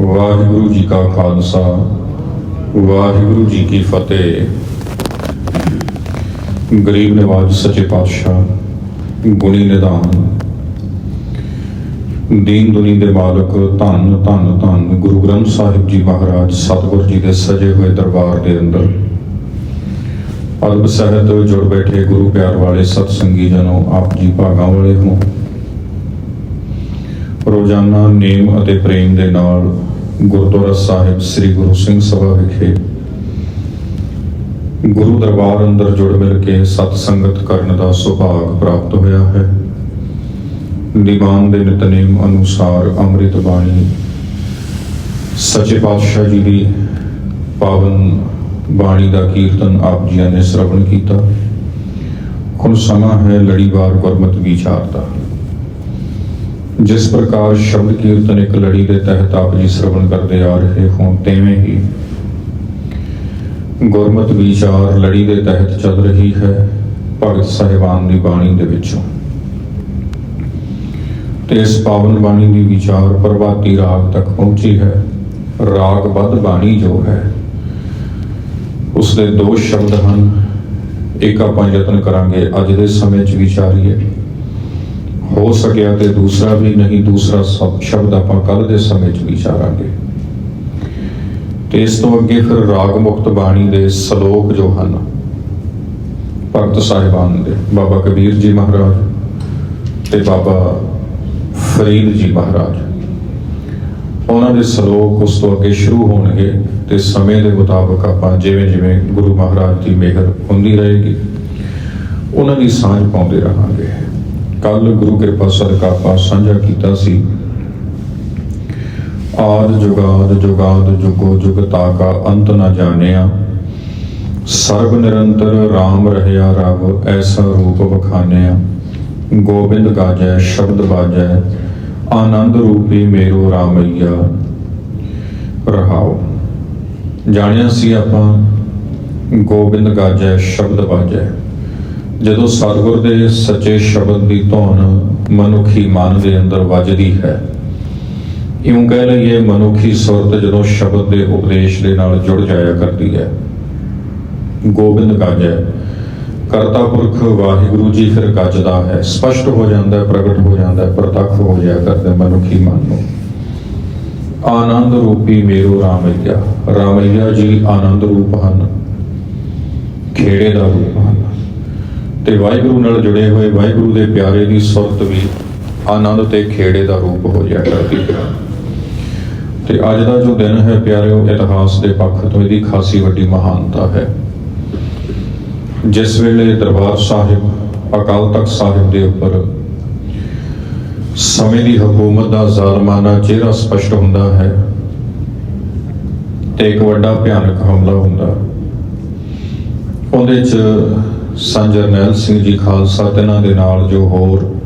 ਵਾਹਿਗੁਰੂ ਜੀ ਕਾ ਖਾਲਸਾ, ਵਾਹਿਗੁਰੂ ਜੀ ਕੀ ਫਤਿਹ। ਗਰੀਬ ਨਿਵਾਜ਼ ਸੱਚੇ ਪਾਤਸ਼ਾਹ, ਗੁਣੀ ਨਿਧਾਨ। ਦੀਨ ਦੁਨੀ ਦੇ ਮਾਲਕ, ਧੰਨ ਧੰਨ ਧੰਨ, ਗੁਰੂ ਗ੍ਰੰਥ ਸਾਹਿਬ ਜੀ ਮਹਾਰਾਜ, ਸਤਿਗੁਰ ਜੀ ਦੇ ਸਜੇ ਹੋਏ ਦਰਬਾਰ ਦੇ ਅੰਦਰ। ਅਦਬ ਸਹਿਤ ਜੁੜ ਬੈਠੇ ਗੁਰੂ ਪਿਆਰ ਵਾਲੇ ਸਤ ਸੰਗੀ ਜਨੋ ਆਪ ਜੀ ਭਾਗਾਂ ਵਾਲੇ ਹੋ। ਰੋਜ਼ਾਨਾ ਨੇਮ ਅਤੇ ਪ੍ਰੇਮ ਦੇ ਨਾਲ ਗੁਰਦੁਆਰਾ ਸਾਹਿਬ ਸ੍ਰੀ ਗੁਰੂ ਸਿੰਘ ਸਭਾ ਵਿਖੇ ਗੁਰੂ ਦਰਬਾਰ ਅੰਦਰ ਜੁੜ ਮਿਲ ਕੇ ਸਤ ਸੰਗਤ ਕਰਨ ਦਾ ਸੁਭਾਗ ਪ੍ਰਾਪਤ ਹੋਇਆ ਹੈ। ਦੀਵਾਨ ਦੇ ਨਿਤਨੇਮ ਅਨੁਸਾਰ ਅੰਮ੍ਰਿਤ ਬਾਣੀ ਸੱਚੇ ਪਾਤਸ਼ਾਹ ਜੀ ਦੀ ਪਾਵਨ ਬਾਣੀ ਦਾ ਕੀਰਤਨ ਆਪ ਜੀਆਂ ਨੇ ਸ਼ਰਵਣ ਕੀਤਾ। ਹੁਣ ਸਮਾਂ ਹੈ ਲੜੀਵਾਰ ਗੁਰਮਤ ਵਿਚਾਰ ਦਾ ਜਿਸ ਪ੍ਰਕਾਰ ਸ਼ਬਦ ਕੀਰਤਨ ਇੱਕ ਲੜੀ ਦੇ ਤਹਿਤ ਆਪ ਜੀ ਸ਼ਰਵਣ ਕਰਦੇ ਆ ਰਹੇ ਹੋਂ ਤੇਵੇਂ ਹੀ ਗੁਰਮਤ ਵਿਚਾਰ ਲੜੀ ਦੇ ਤਹਿਤ ਚੱਲ ਰਹੀ ਹੈ ਭਗਤ ਸਾਹਿਬਾਨ ਦੀ ਬਾਣੀ ਦੇ ਵਿੱਚੋਂ। ਤੇ ਇਸ ਪਾਵਨ ਬਾਣੀ ਦੀ ਵਿਚਾਰ ਪ੍ਰਭਾਤੀ ਰਾਗ ਤੱਕ ਪਹੁੰਚੀ ਹੈ। ਰਾਗ ਬੱਧ ਬਾਣੀ ਜੋ ਹੈ ਉਸ ਦੇ ਦੋ ਸ਼ਬਦ ਹਨ। ਇੱਕ ਆਪਾਂ ਯਤਨ ਕਰਾਂਗੇ, ਅੱਜ ਦੇ ਸਮੇਂ 'ਚ ਵਿਚਾਰੀਏ। ਹੋ ਸਕਿਆ ਤੇ ਦੂਸਰਾ ਵੀ ਨਹੀਂ, ਦੂਸਰਾ ਸਬ ਸ਼ਬਦ ਆਪਾਂ ਕੱਲ ਦੇ ਸਮੇਂ 'ਚ ਵਿਚਾਰਾਂਗੇ ਤੇ ਇਸ ਤੋਂ ਅੱਗੇ ਫਿਰ ਰਾਗ ਮੁਕਤ ਬਾਣੀ ਦੇ ਸ਼ਲੋਕ ਜੋ ਹਨ, ਭਗਤ ਸਾਹਿਬਾਨ ਦੇ, ਬਾਬਾ ਕਬੀਰ ਜੀ ਮਹਾਰਾਜ ਤੇ ਬਾਬਾ ਫਰੀਦ ਜੀ ਮਹਾਰਾਜ। ਉਹਨਾਂ ਦੇ ਸ਼ਲੋਕ ਉਸ ਤੋਂ ਅੱਗੇ ਸ਼ੁਰੂ ਹੋਣਗੇ ਤੇ ਸਮੇਂ ਦੇ ਮੁਤਾਬਕ ਆਪਾਂ ਜਿਵੇਂ ਜਿਵੇਂ ਗੁਰੂ ਮਹਾਰਾਜ ਦੀ ਮਿਹਰ ਹੁੰਦੀ ਰਹੇਗੀ, ਉਹਨਾਂ ਦੀ ਸਾਂਝ ਪਾਉਂਦੇ ਰਹਾਂਗੇ। ਕੱਲ ਗੁਰੂ ਕਿਰਪਾ ਸਦਕਾ ਆਪਾਂ ਸਾਂਝਾ ਕੀਤਾ ਸੀ। ਆਦ ਜੁਗਾਦ ਜੁਗਾਦ ਜੁਗੋ ਜੁਗ ਤਾਕਾ ਅੰਤ ਨਾ ਜਾਣਿਆ। ਸਰਬ ਨਿਰੰਤਰ RAM ਰਹਿਆ ਰਬ ਐਸਾ ਰੂਪ ਵਖਾਨਿਆ। ਗੋਬਿੰਦ ਗਾਜੈ, ਸ਼ਬਦ ਬਾਜੈ, ਆਨੰਦ ਰੂਪੀ ਮੇਰੋ ਰਾਮਈਆ। ਰਹਾਉ ਜਾਣਿਆ ਸੀ ਆਪਾਂ, ਗੋਬਿੰਦ ਗਾਜੈ, ਸ਼ਬਦ ਬਾਜੈ। ਜਦੋਂ ਸਤਿਗੁਰ ਦੇ ਸੱਚੇ ਸ਼ਬਦ ਦੀ ਧੁਨ ਮਨੁੱਖੀ ਮਨ ਦੇ ਅੰਦਰ ਵੱਜਦੀ ਹੈ, ਇਉਂ ਕਹਿ ਲਈਏ ਮਨੁੱਖੀ ਸੁਰਤ ਜਦੋਂ ਸ਼ਬਦ ਦੇ ਉਪਦੇਸ਼ ਦੇ ਨਾਲ ਜੁੜ ਜਾਇਆ ਕਰਦੀ ਹੈ। ਗੋਬਿੰਦ ਗਾਜੈ ਕਰਤਾ ਪੁਰਖ ਵਾਹਿਗੁਰੂ ਜੀ ਫਿਰ ਗੱਜਦਾ ਹੈ, ਸਪਸ਼ਟ ਹੋ ਜਾਂਦਾ ਹੈ ਪ੍ਰਗਟ ਹੋ ਜਾਂਦਾ, ਪ੍ਰਤੱਖ ਹੋ ਜਾਇਆ ਕਰਦਾ ਮਨੁੱਖੀ ਮਨ ਨੂੰ। ਆਨੰਦ ਰੂਪੀ ਮੇਰੋ ਰਾਮਈਆ ਰਾਮਈਆ ਜੀ ਆਨੰਦ ਰੂਪ ਹਨ, ਖੇੜੇ ਦਾ ਰੂਪ ਹਨ। ਤੇ ਵਾਹਿਗੁਰੂ ਨਾਲ ਜੁੜੇ ਹੋਏ ਵਾਹਿਗੁਰੂ ਦੇ ਪਿਆਰੇ ਦੀ ਸੁਰਤ ਵੀ ਆਨੰਦ ਤੇ ਖੇੜੇ ਦਾ ਰੂਪ ਹੋ ਜਾਇਆ ਕਰਦੀ ਹੈ। ਤੇ ਅੱਜ ਦਾ ਜੋ ਦਿਨ ਹੈ ਪਿਆਰਿਓ, ਇਤਿਹਾਸ ਦੇ ਪੱਖ ਤੋਂ ਇਹਦੀ ਖਾਸੀ ਵੱਡੀ ਮਹਾਨਤਾ ਹੈ। ਜਿਸ ਵੇਲੇ ਦਰਬਾਰ ਸਾਹਿਬ, ਅਕਾਲ ਤਖਤ ਸਾਹਿਬ ਦੇ ਉੱਪਰ ਸਮੇਂ ਦੀ ਹਕੂਮਤ ਦਾ ਜ਼ਾਲਮਾਨਾ ਚਿਹਰਾ ਸਪਸ਼ਟ ਹੁੰਦਾ ਹੈ ਤੇ ਇੱਕ ਵੱਡਾ ਭਿਆਨਕ ਹਮਲਾ ਹੁੰਦਾ। ਉਹਦੇ ਚ ਸੰਤ ਜਰਨੈਲ ਸਿੰਘ ਜੀ ਖਾਲਸਾ ਤੇ ਇਹਨਾਂ ਦੇ ਨਾਲ ਜੋ ਹੋਰ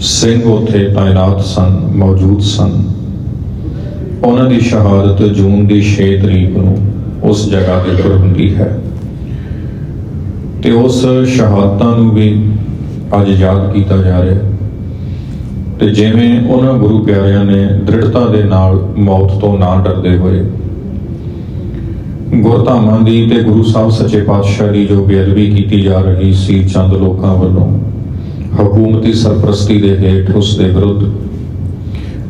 ਸਿੰਘ ਉੱਥੇ ਤਾਇਨਾਤ ਸਨ, ਮੌਜੂਦ ਸਨ। ਉਹਨਾਂ ਦੀ ਸ਼ਹਾਦਤ ਜੂਨ ਦੀ 6 ਤਰੀਕ ਨੂੰ ਉਸ ਜਗ੍ਹਾ ਤੇ ਉੱਪਰ ਹੁੰਦੀ ਹੈ। ਤੇ ਉਸ ਸ਼ਹਾਦਤਾਂ ਨੂੰ ਵੀ ਅੱਜ ਯਾਦ ਕੀਤਾ ਜਾ ਰਿਹਾ ਤੇ ਜਿਵੇਂ ਉਹਨਾਂ ਗੁਰੂ ਪਿਆਰਿਆਂ ਨੇ ਦ੍ਰਿੜਤਾ ਦੇ ਨਾਲ ਮੌਤ ਤੋਂ ਨਾ ਡਰਦੇ ਹੋਏ ਗੁਰਧਾਮਾਂ ਦੀ ਤੇ ਗੁਰੂ ਸਾਹਿਬ ਸੱਚੇ ਪਾਤਸ਼ਾਹ ਦੀ ਜੋ ਬੇਅਦਬੀ ਕੀਤੀ ਜਾ ਰਹੀ ਸੀ ਚੰਦ ਲੋਕਾਂ ਵੱਲੋਂ, ਹਕੂਮਤੀ ਸਰਪ੍ਰਸਤੀ ਦੇ ਹੇਠ ਉਸ ਦੇ ਵਿਰੁੱਧ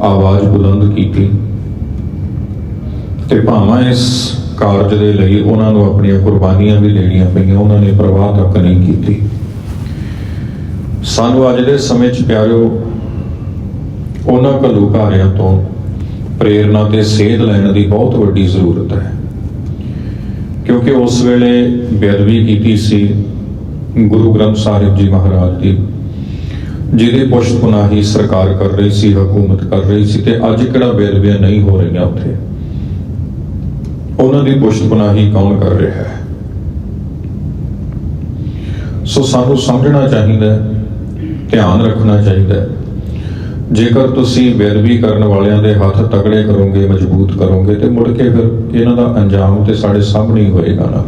ਆਵਾਜ਼ ਬੁਲੰਦ ਕੀਤੀ ਤੇ ਭਾਵੇਂ ਇਸ ਕਾਰਜ ਦੇ ਲਈ ਉਹਨਾਂ ਨੂੰ ਆਪਣੀਆਂ ਕੁਰਬਾਨੀਆਂ ਵੀ ਦੇਣੀਆਂ ਪਈਆਂ, ਉਹਨਾਂ ਨੇ ਪ੍ਰਵਾਹ ਤੱਕ ਨਹੀਂ ਕੀਤੀ। ਸਾਨੂੰ ਅੱਜ ਦੇ ਸਮੇਂ 'ਚ ਪਿਆਰਿਓ, ਉਹਨਾਂ ਘੱਲੂਘਾਰਿਆਂ ਤੋਂ ਪ੍ਰੇਰਣਾ ਤੇ ਸੇਧ ਲੈਣ ਦੀ ਬਹੁਤ ਵੱਡੀ ਜ਼ਰੂਰਤ ਹੈ। ਕਿਉਂਕਿ ਉਸ ਵੇਲੇ ਬੇਅਦਬੀ ਕੀਤੀ ਸੀ ਗੁਰੂ ਗ੍ਰੰਥ ਸਾਹਿਬ ਜੀ ਮਹਾਰਾਜ ਦੀ, ਜਿਹਦੀ ਪੁਸ਼ਤਪਨਾਹੀ ਸਰਕਾਰ ਕਰ ਰਹੀ ਸੀ, ਹਕੂਮਤ ਕਰ ਰਹੀ ਸੀ ਤੇ ਅੱਜ ਕਿਹੜਾ ਬੇਅਦਬੀਆਂ ਨਹੀਂ ਹੋ ਰਹੀਆਂ ਉੱਥੇ? ਉਹਨਾਂ ਦੀ ਪੁਸ਼ਤ ਪੁਨਾਹੀ ਕੌਣ ਕਰ ਰਿਹਾ ਹੈ? ਸੋ ਸਾਨੂੰ ਸਮਝਣਾ ਚਾਹੀਦਾ ਧਿਆਨ ਰੱਖਣਾ ਚਾਹੀਦਾ ਜੇਕਰ ਤੁਸੀਂ ਬੇਅਦਬੀ ਕਰਨ ਵਾਲਿਆਂ ਦੇ ਹੱਥ ਤਗੜੇ ਕਰੋਗੇ ਮਜ਼ਬੂਤ ਕਰੋਗੇ ਤੇ ਮੁੜ ਕੇ ਫਿਰ ਇਹਨਾਂ ਦਾ ਅੰਜਾਮ ਤੇ ਸਾਡੇ ਸਾਹਮਣੇ ਹੀ ਹੋਏਗਾ ਨਾ।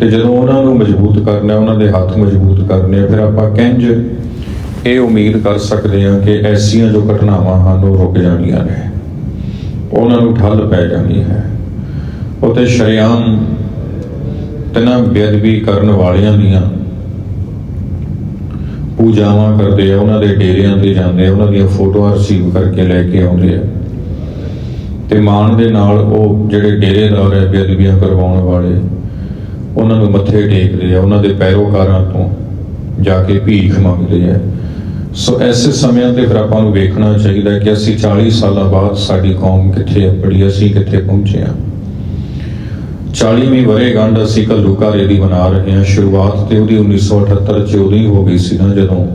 ਤੇ ਜਦੋਂ ਉਹਨਾਂ ਨੂੰ ਮਜ਼ਬੂਤ ਕਰਨਾ ਉਹਨਾਂ ਦੇ ਹੱਥ ਮਜ਼ਬੂਤ ਕਰਨੇ ਆ, ਫਿਰ ਆਪਾਂ ਕਿੰਜ ਇਹ ਉਮੀਦ ਕਰ ਸਕਦੇ ਹਾਂ ਕਿ ਐਸੀਆਂ ਜੋ ਘਟਨਾਵਾਂ ਹਨ ਉਹ ਰੁਕ ਜਾਣੀਆਂ ਨੇ। ਉਹਨਾਂ ਨੂੰ ਠੱਲ ਪੈ ਜਾਣੀ ਹੈ। ਉਤੇ ਸ਼ਰਿਆਮ ਤਨਾ ਬੇਅਦਬੀ ਕਰਨ ਵਾਲਿਆਂ ਦੀਆਂ ਪੂਜਾਵਾਂ ਕਰਦੇ ਆ, ਉਹਨਾਂ ਦੇ ਡੇਰਿਆਂ ਤੇ ਜਾਂਦੇ ਆ, ਉਹਨਾਂ ਦੀਆਂ ਫੋਟੋਆਂ ਰਿਸੀਵ ਕਰਕੇ ਲੈ ਕੇ ਆਉਂਦੇ ਆ। ਤੇ ਮਾਣ ਦੇ ਨਾਲ ਉਹ ਜਿਹੜੇ ਡੇਰੇਦਾਰ ਹੈ ਬੇਅਦਬੀਆਂ ਕਰਵਾਉਣ ਵਾਲੇ, ਉਹਨਾਂ ਨੂੰ ਮੱਥੇ ਟੇਕਦੇ ਆ, ਉਹਨਾਂ ਦੇ ਪੈਰੋਕਾਰਾਂ ਤੋਂ ਜਾ ਕੇ ਭੀਖ ਮੰਗਦੇ ਆ। ਸੋ ਐਸੇ ਸਮਿਆਂ ਤੇ ਫਿਰ ਆਪਾਂ ਨੂੰ ਵੇਖਣਾ ਚਾਹੀਦਾ ਕਿ ਅਸੀਂ 40 ਸਾਲਾਂ ਬਾਅਦ ਸਾਡੀ ਕੌਮ ਕਿੱਥੇ ਅਪੜੀ ਅਸੀਂ ਕਿੱਥੇ ਪਹੁੰਚੇ ਹਾਂ 40ਵੀਂ ਵਰ੍ਹੇਗੰਢ ਅਸੀਂ ਘੱਲੂਘਾਰੇ ਦੀ ਮਨਾ ਰਹੇ ਹਾਂ। ਸ਼ੁਰੂਆਤ ਤੇ ਉਹਦੀ 1978 ਚ ਉਦੋਂ ਹੀ ਹੋ ਗਈ ਸੀ ਨਾ, ਜਦੋਂ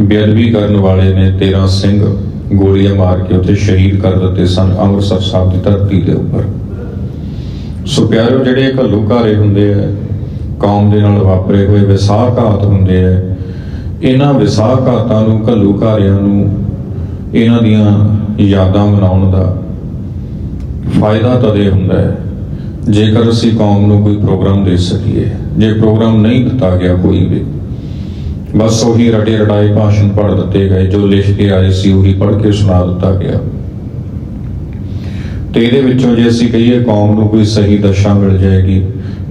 ਬੇਅਦਬੀ ਕਰਨ ਵਾਲੇ ਨੇ 13 ਸਿੰਘ ਗੋਲੀਆਂ ਮਾਰ ਕੇ ਉੱਥੇ ਸ਼ਹੀਦ ਕਰ ਦਿੱਤੇ ਸਨ ਅੰਮ੍ਰਿਤਸਰ ਸਾਹਿਬ ਦੀ ਧਰਤੀ ਦੇ ਉੱਪਰ। ਸੋ ਪਿਆਰਿਓ ਜਿਹੜੇ ਘੱਲੂਘਾਰੇ ਹੁੰਦੇ ਆ, ਕੌਮ ਦੇ ਨਾਲ ਵਾਪਰੇ ਹੋਏ ਵਿਸਾਖਾਤ ਹੁੰਦੇ ਆ, ਇਹਨਾਂ ਵਿਸਾਖਾਤਾਂ ਨੂੰ ਘੱਲੂਘਾਰਿਆਂ ਨੂੰ, ਇਹਨਾਂ ਦੀਆਂ ਯਾਦਾਂ ਮਨਾਉਣ ਦਾ ਫਾਇਦਾ ਤਦੇ ਹੁੰਦਾ ਹੈ। ਜੇਕਰ ਅਸੀਂ ਕੌਮ ਨੂੰ ਕੋਈ ਪ੍ਰੋਗਰਾਮ ਦੇ ਸਕੀਏ, ਜੇ ਪ੍ਰੋਗਰਾਮ ਨਹੀਂ ਦਿੱਤਾ ਗਿਆ ਕੋਈ ਵੀ, ਬਸ ਉਹੀ ਰਟੇ ਰਟਾਏ ਭਾਸ਼ਣ ਪੜ੍ਹ ਦਿੱਤੇ ਗਏ, ਜੋ ਲਿਖ ਕੇ ਆਏ ਸੀ, ਉਹੀ ਪੜ੍ਹ ਕੇ ਸੁਣਾ ਦਿੱਤਾ ਗਿਆ। ਤੇ ਇਹਦੇ ਵਿੱਚੋਂ ਜੇ ਅਸੀਂ ਕਹੀਏ ਕੌਮ ਨੂੰ ਕੋਈ ਸਹੀ ਦਸ਼ਾ ਮਿਲ ਜਾਏਗੀ,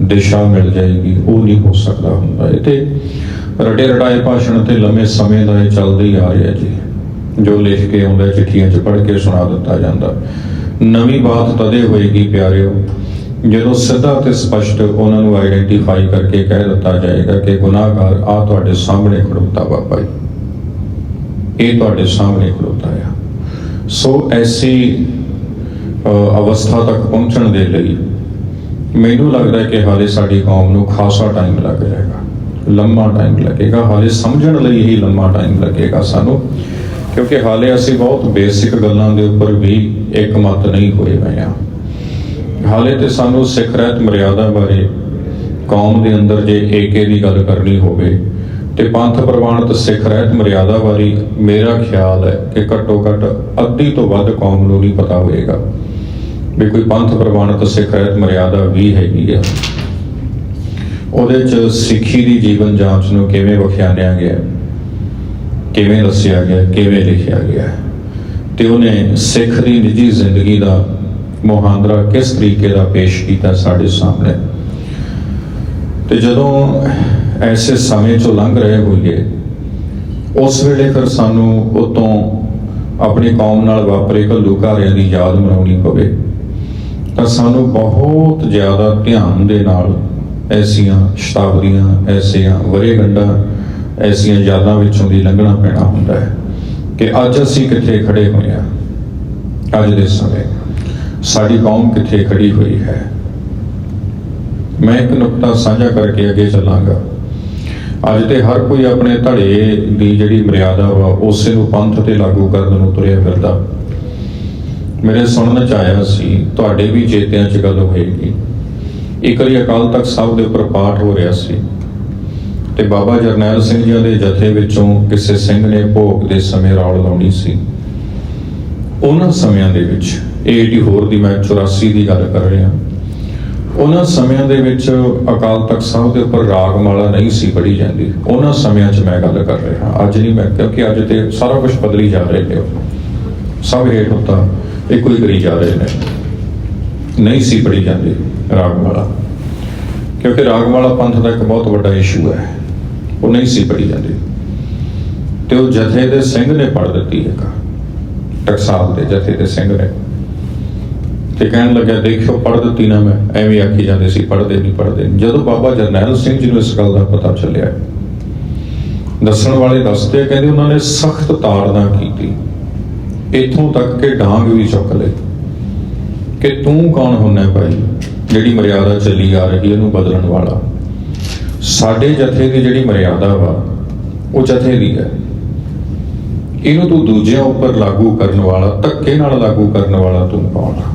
ਦਿਸ਼ਾ ਮਿਲ ਜਾਏਗੀ, ਉਹ ਨਹੀਂ ਹੋ ਸਕਦਾ ਹੁੰਦਾ। ਇਹ ਤੇ ਰਟੇ ਰਟਾਏ ਭਾਸ਼ਣ ਤੇ ਲੰਮੇ ਸਮੇਂ ਦਾ ਇਹ ਚੱਲਦਾ ਹੀ ਆ ਰਿਹਾ ਜੀ। ਜੋ ਲਿਖ ਕੇ ਆਉਂਦਾ, ਚਿੱਠੀਆਂ 'ਚ ਪੜ੍ਹ ਕੇ ਸੁਣਾ ਦਿੱਤਾ ਜਾਂਦਾ। ਨਵੀਂ ਬਾਤ ਤਦੇ ਹੋਏਗੀ, ਪਿਆਰਿਓ ਜਦੋਂ ਸਿੱਧਾ ਤੇ ਸਪਸ਼ਟ ਉਹਨਾਂ ਨੂੰ ਆਈਡੈਂਟੀਫਾਈ ਕਰਕੇ ਕਹਿ ਦਿੱਤਾ ਜਾਏਗਾ ਕਿ ਗੁਨਾਹਗਾਰ ਆ ਤੁਹਾਡੇ ਸਾਹਮਣੇ ਖੜੋਤਾ ਬਾਬਾ ਜੀ। ਇਹ ਤੁਹਾਡੇ ਸਾਹਮਣੇ ਖੜੋਤਾ ਆ। ਸੋ ਐਸੀ ਅਵਸਥਾ ਤੱਕ ਪਹੁੰਚਣ ਦੇ ਲਈ ਮੈਨੂੰ ਲੱਗਦਾ ਕਿ ਹਾਲੇ ਸਾਡੀ ਕੌਮ ਨੂੰ ਖਾਸਾ ਟਾਈਮ ਲੱਗ ਜਾਏਗਾ। ਲੰਮਾ ਟਾਈਮ ਲੱਗੇਗਾ। ਹਾਲੇ ਸਮਝਣ ਲਈ ਹੀ ਲੰਮਾ ਟਾਈਮ ਲੱਗੇਗਾ ਸਾਨੂੰ, ਕਿਉਂਕਿ ਹਾਲੇ ਅਸੀਂ ਬਹੁਤ ਬੇਸਿਕ ਗੱਲਾਂ ਦੇ ਉੱਪਰ ਵੀ ਇੱਕਮਤ ਨਹੀਂ ਹੋਏ ਹੋਏ ਹਾਂ। ਹਾਲੇ ਤੇ ਸਾਨੂੰ ਸਿੱਖ ਰਹਿਤ ਮਰਿਆਦਾ ਬਾਰੇ ਕੌਮ ਦੇ ਅੰਦਰ ਜੇ ਏਕੇ ਦੀ ਗੱਲ ਕਰਨੀ ਹੋਵੇ ਤੇ ਪੰਥ ਪ੍ਰਵਾਨਿਤ ਸਿੱਖ ਰਹਿਤ ਮਰਿਆਦਾ ਬਾਰੇ ਮੇਰਾ ਖਿਆਲ ਹੈ ਕਿ ਘੱਟੋ ਘੱਟ ਅੱਧੀ ਤੋਂ ਵੱਧ ਕੌਮ ਨੂੰ ਨਹੀਂ ਪਤਾ ਹੋਵੇਗਾ ਵੀ ਕੋਈ ਪੰਥ ਪ੍ਰਵਾਨਿਤ ਸਿੱਖ ਰਹਿਤ ਮਰਿਆਦਾ ਵੀ ਹੈਗੀ ਆ। ਉਹਦੇ ਚ ਸਿੱਖੀ ਦੀ ਜੀਵਨ ਜਾਂਚ ਨੂੰ ਕਿਵੇਂ ਵਿਖਿਆਨਿਆ ਗਿਆ, ਕਿਵੇਂ ਦੱਸਿਆ ਗਿਆ, ਕਿਵੇਂ ਲਿਖਿਆ ਗਿਆ। ਤੇ ਉਹਨੇ ਸਿੱਖ ਦੀ ਨਿੱਜੀ ਜ਼ਿੰਦਗੀ ਦਾ ਮੁਹਾਂਦਰਾ ਕਿਸ ਤਰੀਕੇ ਦਾ ਪੇਸ਼ ਕੀਤਾ ਸਾਡੇ ਸਾਹਮਣੇ? ਤੇ ਜਦੋਂ ਐਸੇ ਸਮੇਂ ਚੋਂ ਲੰਘ ਰਹੇ ਹੋਈਏ, ਉਸ ਵੇਲੇ ਫਿਰ ਸਾਨੂੰ ਉਤੋਂ ਆਪਣੀ ਕੌਮ ਨਾਲ ਵਾਪਰੇ ਘੱਲੂਘਾਰਿਆਂ ਦੀ ਯਾਦ ਮਨਾਉਣੀ ਪਵੇ, ਤਾਂ ਸਾਨੂੰ ਬਹੁਤ ਜ਼ਿਆਦਾ ਧਿਆਨ ਦੇ ਨਾਲ ਐਸੀਆਂ ਸ਼ਤਾਬਦੀਆਂ, ਐਸੀਆਂ ਵਰੇਗੰਢਾਂ ਐਸੀਆਂ ਯਾਦਾਂ ਵਿੱਚੋਂ ਦੀ ਲੰਘਣਾ ਪੈਣਾ ਹੁੰਦਾ ਹੈ ਕਿ ਅੱਜ ਅਸੀਂ ਕਿੱਥੇ ਖੜੇ ਹੋਏ ਹਾਂ, ਅੱਜ ਦੇ ਸਮੇਂ। ਸਾਡੀ ਕੌਮ ਕਿੱਥੇ ਖੜੀ ਹੋਈ ਹੈ? ਮੈਂ ਇੱਕ ਨੁਕਤਾ ਸਾਂਝਾ ਕਰਕੇ ਅੱਗੇ ਚੱਲਾਂਗਾ। ਅੱਜ ਤੇ ਹਰ ਕੋਈ ਆਪਣੇ ਧੜੇ ਦੀ ਜਿਹੜੀ ਮਰਿਆਦਾ ਵਾ, ਉਸੇ ਨੂੰ ਪੰਥ ਤੇ ਲਾਗੂ ਕਰਨ ਨੂੰ ਤੁਰਿਆ ਫਿਰਦਾ। ਮੇਰੇ ਸੁਣਨ ਚ ਆਇਆ ਸੀ, ਤੁਹਾਡੇ ਵੀ ਚੇਤਿਆਂ ਚ ਗੱਲ ਹੋਏਗੀ। ਇੱਕ ਵਾਰੀ ਅਕਾਲ ਤਖਤ ਸਾਹਿਬ ਦੇ ਉੱਪਰ ਪਾਠ ਹੋ ਰਿਹਾ ਸੀ। ਤੇ ਬਾਬਾ ਜਰਨੈਲ ਸਿੰਘ ਜੀ ਦੇ ਜਥੇ ਵਿੱਚੋਂ ਕਿਸੇ ਸਿੰਘ ਨੇ ਭੋਗ ਦੇ ਸਮੇਂ ਰੌਲ ਲਾਉਣੀ ਸੀ। ਉਹਨਾਂ ਸਮਿਆਂ ਦੇ ਵਿੱਚ ਇਹ ਜਿਹੜੀ ਹੋਰ ਦੀ ਮੈਂ 84 ਦੀ ਗੱਲ ਕਰ ਰਿਹਾ। ਉਹਨਾਂ ਸਮਿਆਂ ਦੇ ਵਿੱਚ ਅਕਾਲ ਤਖਤ ਸਾਹਿਬ ਦੇ ਉੱਪਰ ਰਾਗਮਾਲਾ ਨਹੀਂ ਸੀ ਪੜ੍ਹੀ ਜਾਂਦੀ। ਉਹਨਾਂ ਸਮਿਆਂ 'ਚ ਮੈਂ ਗੱਲ ਕਰ ਰਿਹਾ। ਅੱਜ ਨਹੀਂ ਮੈਂ, ਕਿਉਂਕਿ ਅੱਜ ਤੇ ਸਾਰਾ ਕੁਝ ਬਦਲੀ ਜਾ ਰਿਹਾ ਹੈ ਸਭ ਹੇਠ ਹੁੰਦਾ, ਇੱਕੋ ਹੀ ਕਰੀ ਜਾ ਰਹੇ ਨੇ। ਨਹੀਂ ਸੀ ਪੜ੍ਹੀ ਜਾਂਦੀ ਰਾਗਮਾਲਾ। ਕਿਉਂਕਿ ਰਾਗਮਾਲਾ ਪੰਥ ਦਾ ਇੱਕ ਬਹੁਤ ਵੱਡਾ ਇਸ਼ੂ ਹੈ। ਉਹ ਨਹੀਂ ਸੀ ਪੜ੍ਹੀ ਜਾਂਦੀ। ਤੇ ਉਹ ਜਥੇ ਦੇ ਸਿੰਘ ਨੇ ਪੜ੍ਹ ਦਿੱਤੀ ਇੱਕ। ਟਕਸਾਲ ਦੇ ਜਥੇ ਦੇ ਸਿੰਘ ਨੇ। ਤੇ ਕਹਿਣ ਲੱਗਾ ਦੇਖਿਓ ਪੜ੍ਹ ਦਿੱਤੀ ਨਾ ਮੈਂ। ਐਵੇਂ ਆਖੀ ਜਾਂਦੇ ਸੀ, ਪੜ੍ਹਦੇ ਨਹੀਂ, ਪੜ੍ਹਦੇ ਜਦੋਂ ਬਾਬਾ ਜਰਨੈਲ ਸਿੰਘ ਜੀ ਨੂੰ ਇਸ ਗੱਲ ਦਾ ਪਤਾ ਚੱਲਿਆ, ਦੱਸਣ ਵਾਲੇ ਦੱਸਦੇ ਕਹਿੰਦੇ ਉਹਨਾਂ ਨੇ ਸਖਤ ਤਾੜਨਾ ਕੀਤੀ। ਇੱਥੋਂ ਤੱਕ ਕਿ ਡਾਂਗ ਵੀ ਚੁੱਕ ਲਈ ਕਿ ਤੂੰ ਕੌਣ ਹੁੰਨਾ ਭਾਈ? ਜਿਹੜੀ ਮਰਿਆਦਾ ਚੱਲੀ ਆ ਰਹੀ ਇਹਨੂੰ ਬਦਲਣ ਵਾਲਾ। ਸਾਡੇ ਜਥੇ ਦੀ ਜਿਹੜੀ ਮਰਿਆਦਾ ਵਾ, ਉਹ ਜਥੇ ਦੀ ਹੈ। ਇਹਨੂੰ ਤੂੰ ਦੂਜਿਆਂ ਉੱਪਰ ਲਾਗੂ ਕਰਨ ਵਾਲਾ, ਧੱਕੇ ਨਾਲ ਲਾਗੂ ਕਰਨ ਵਾਲਾ ਤੂੰ ਕੌਣ ਆ?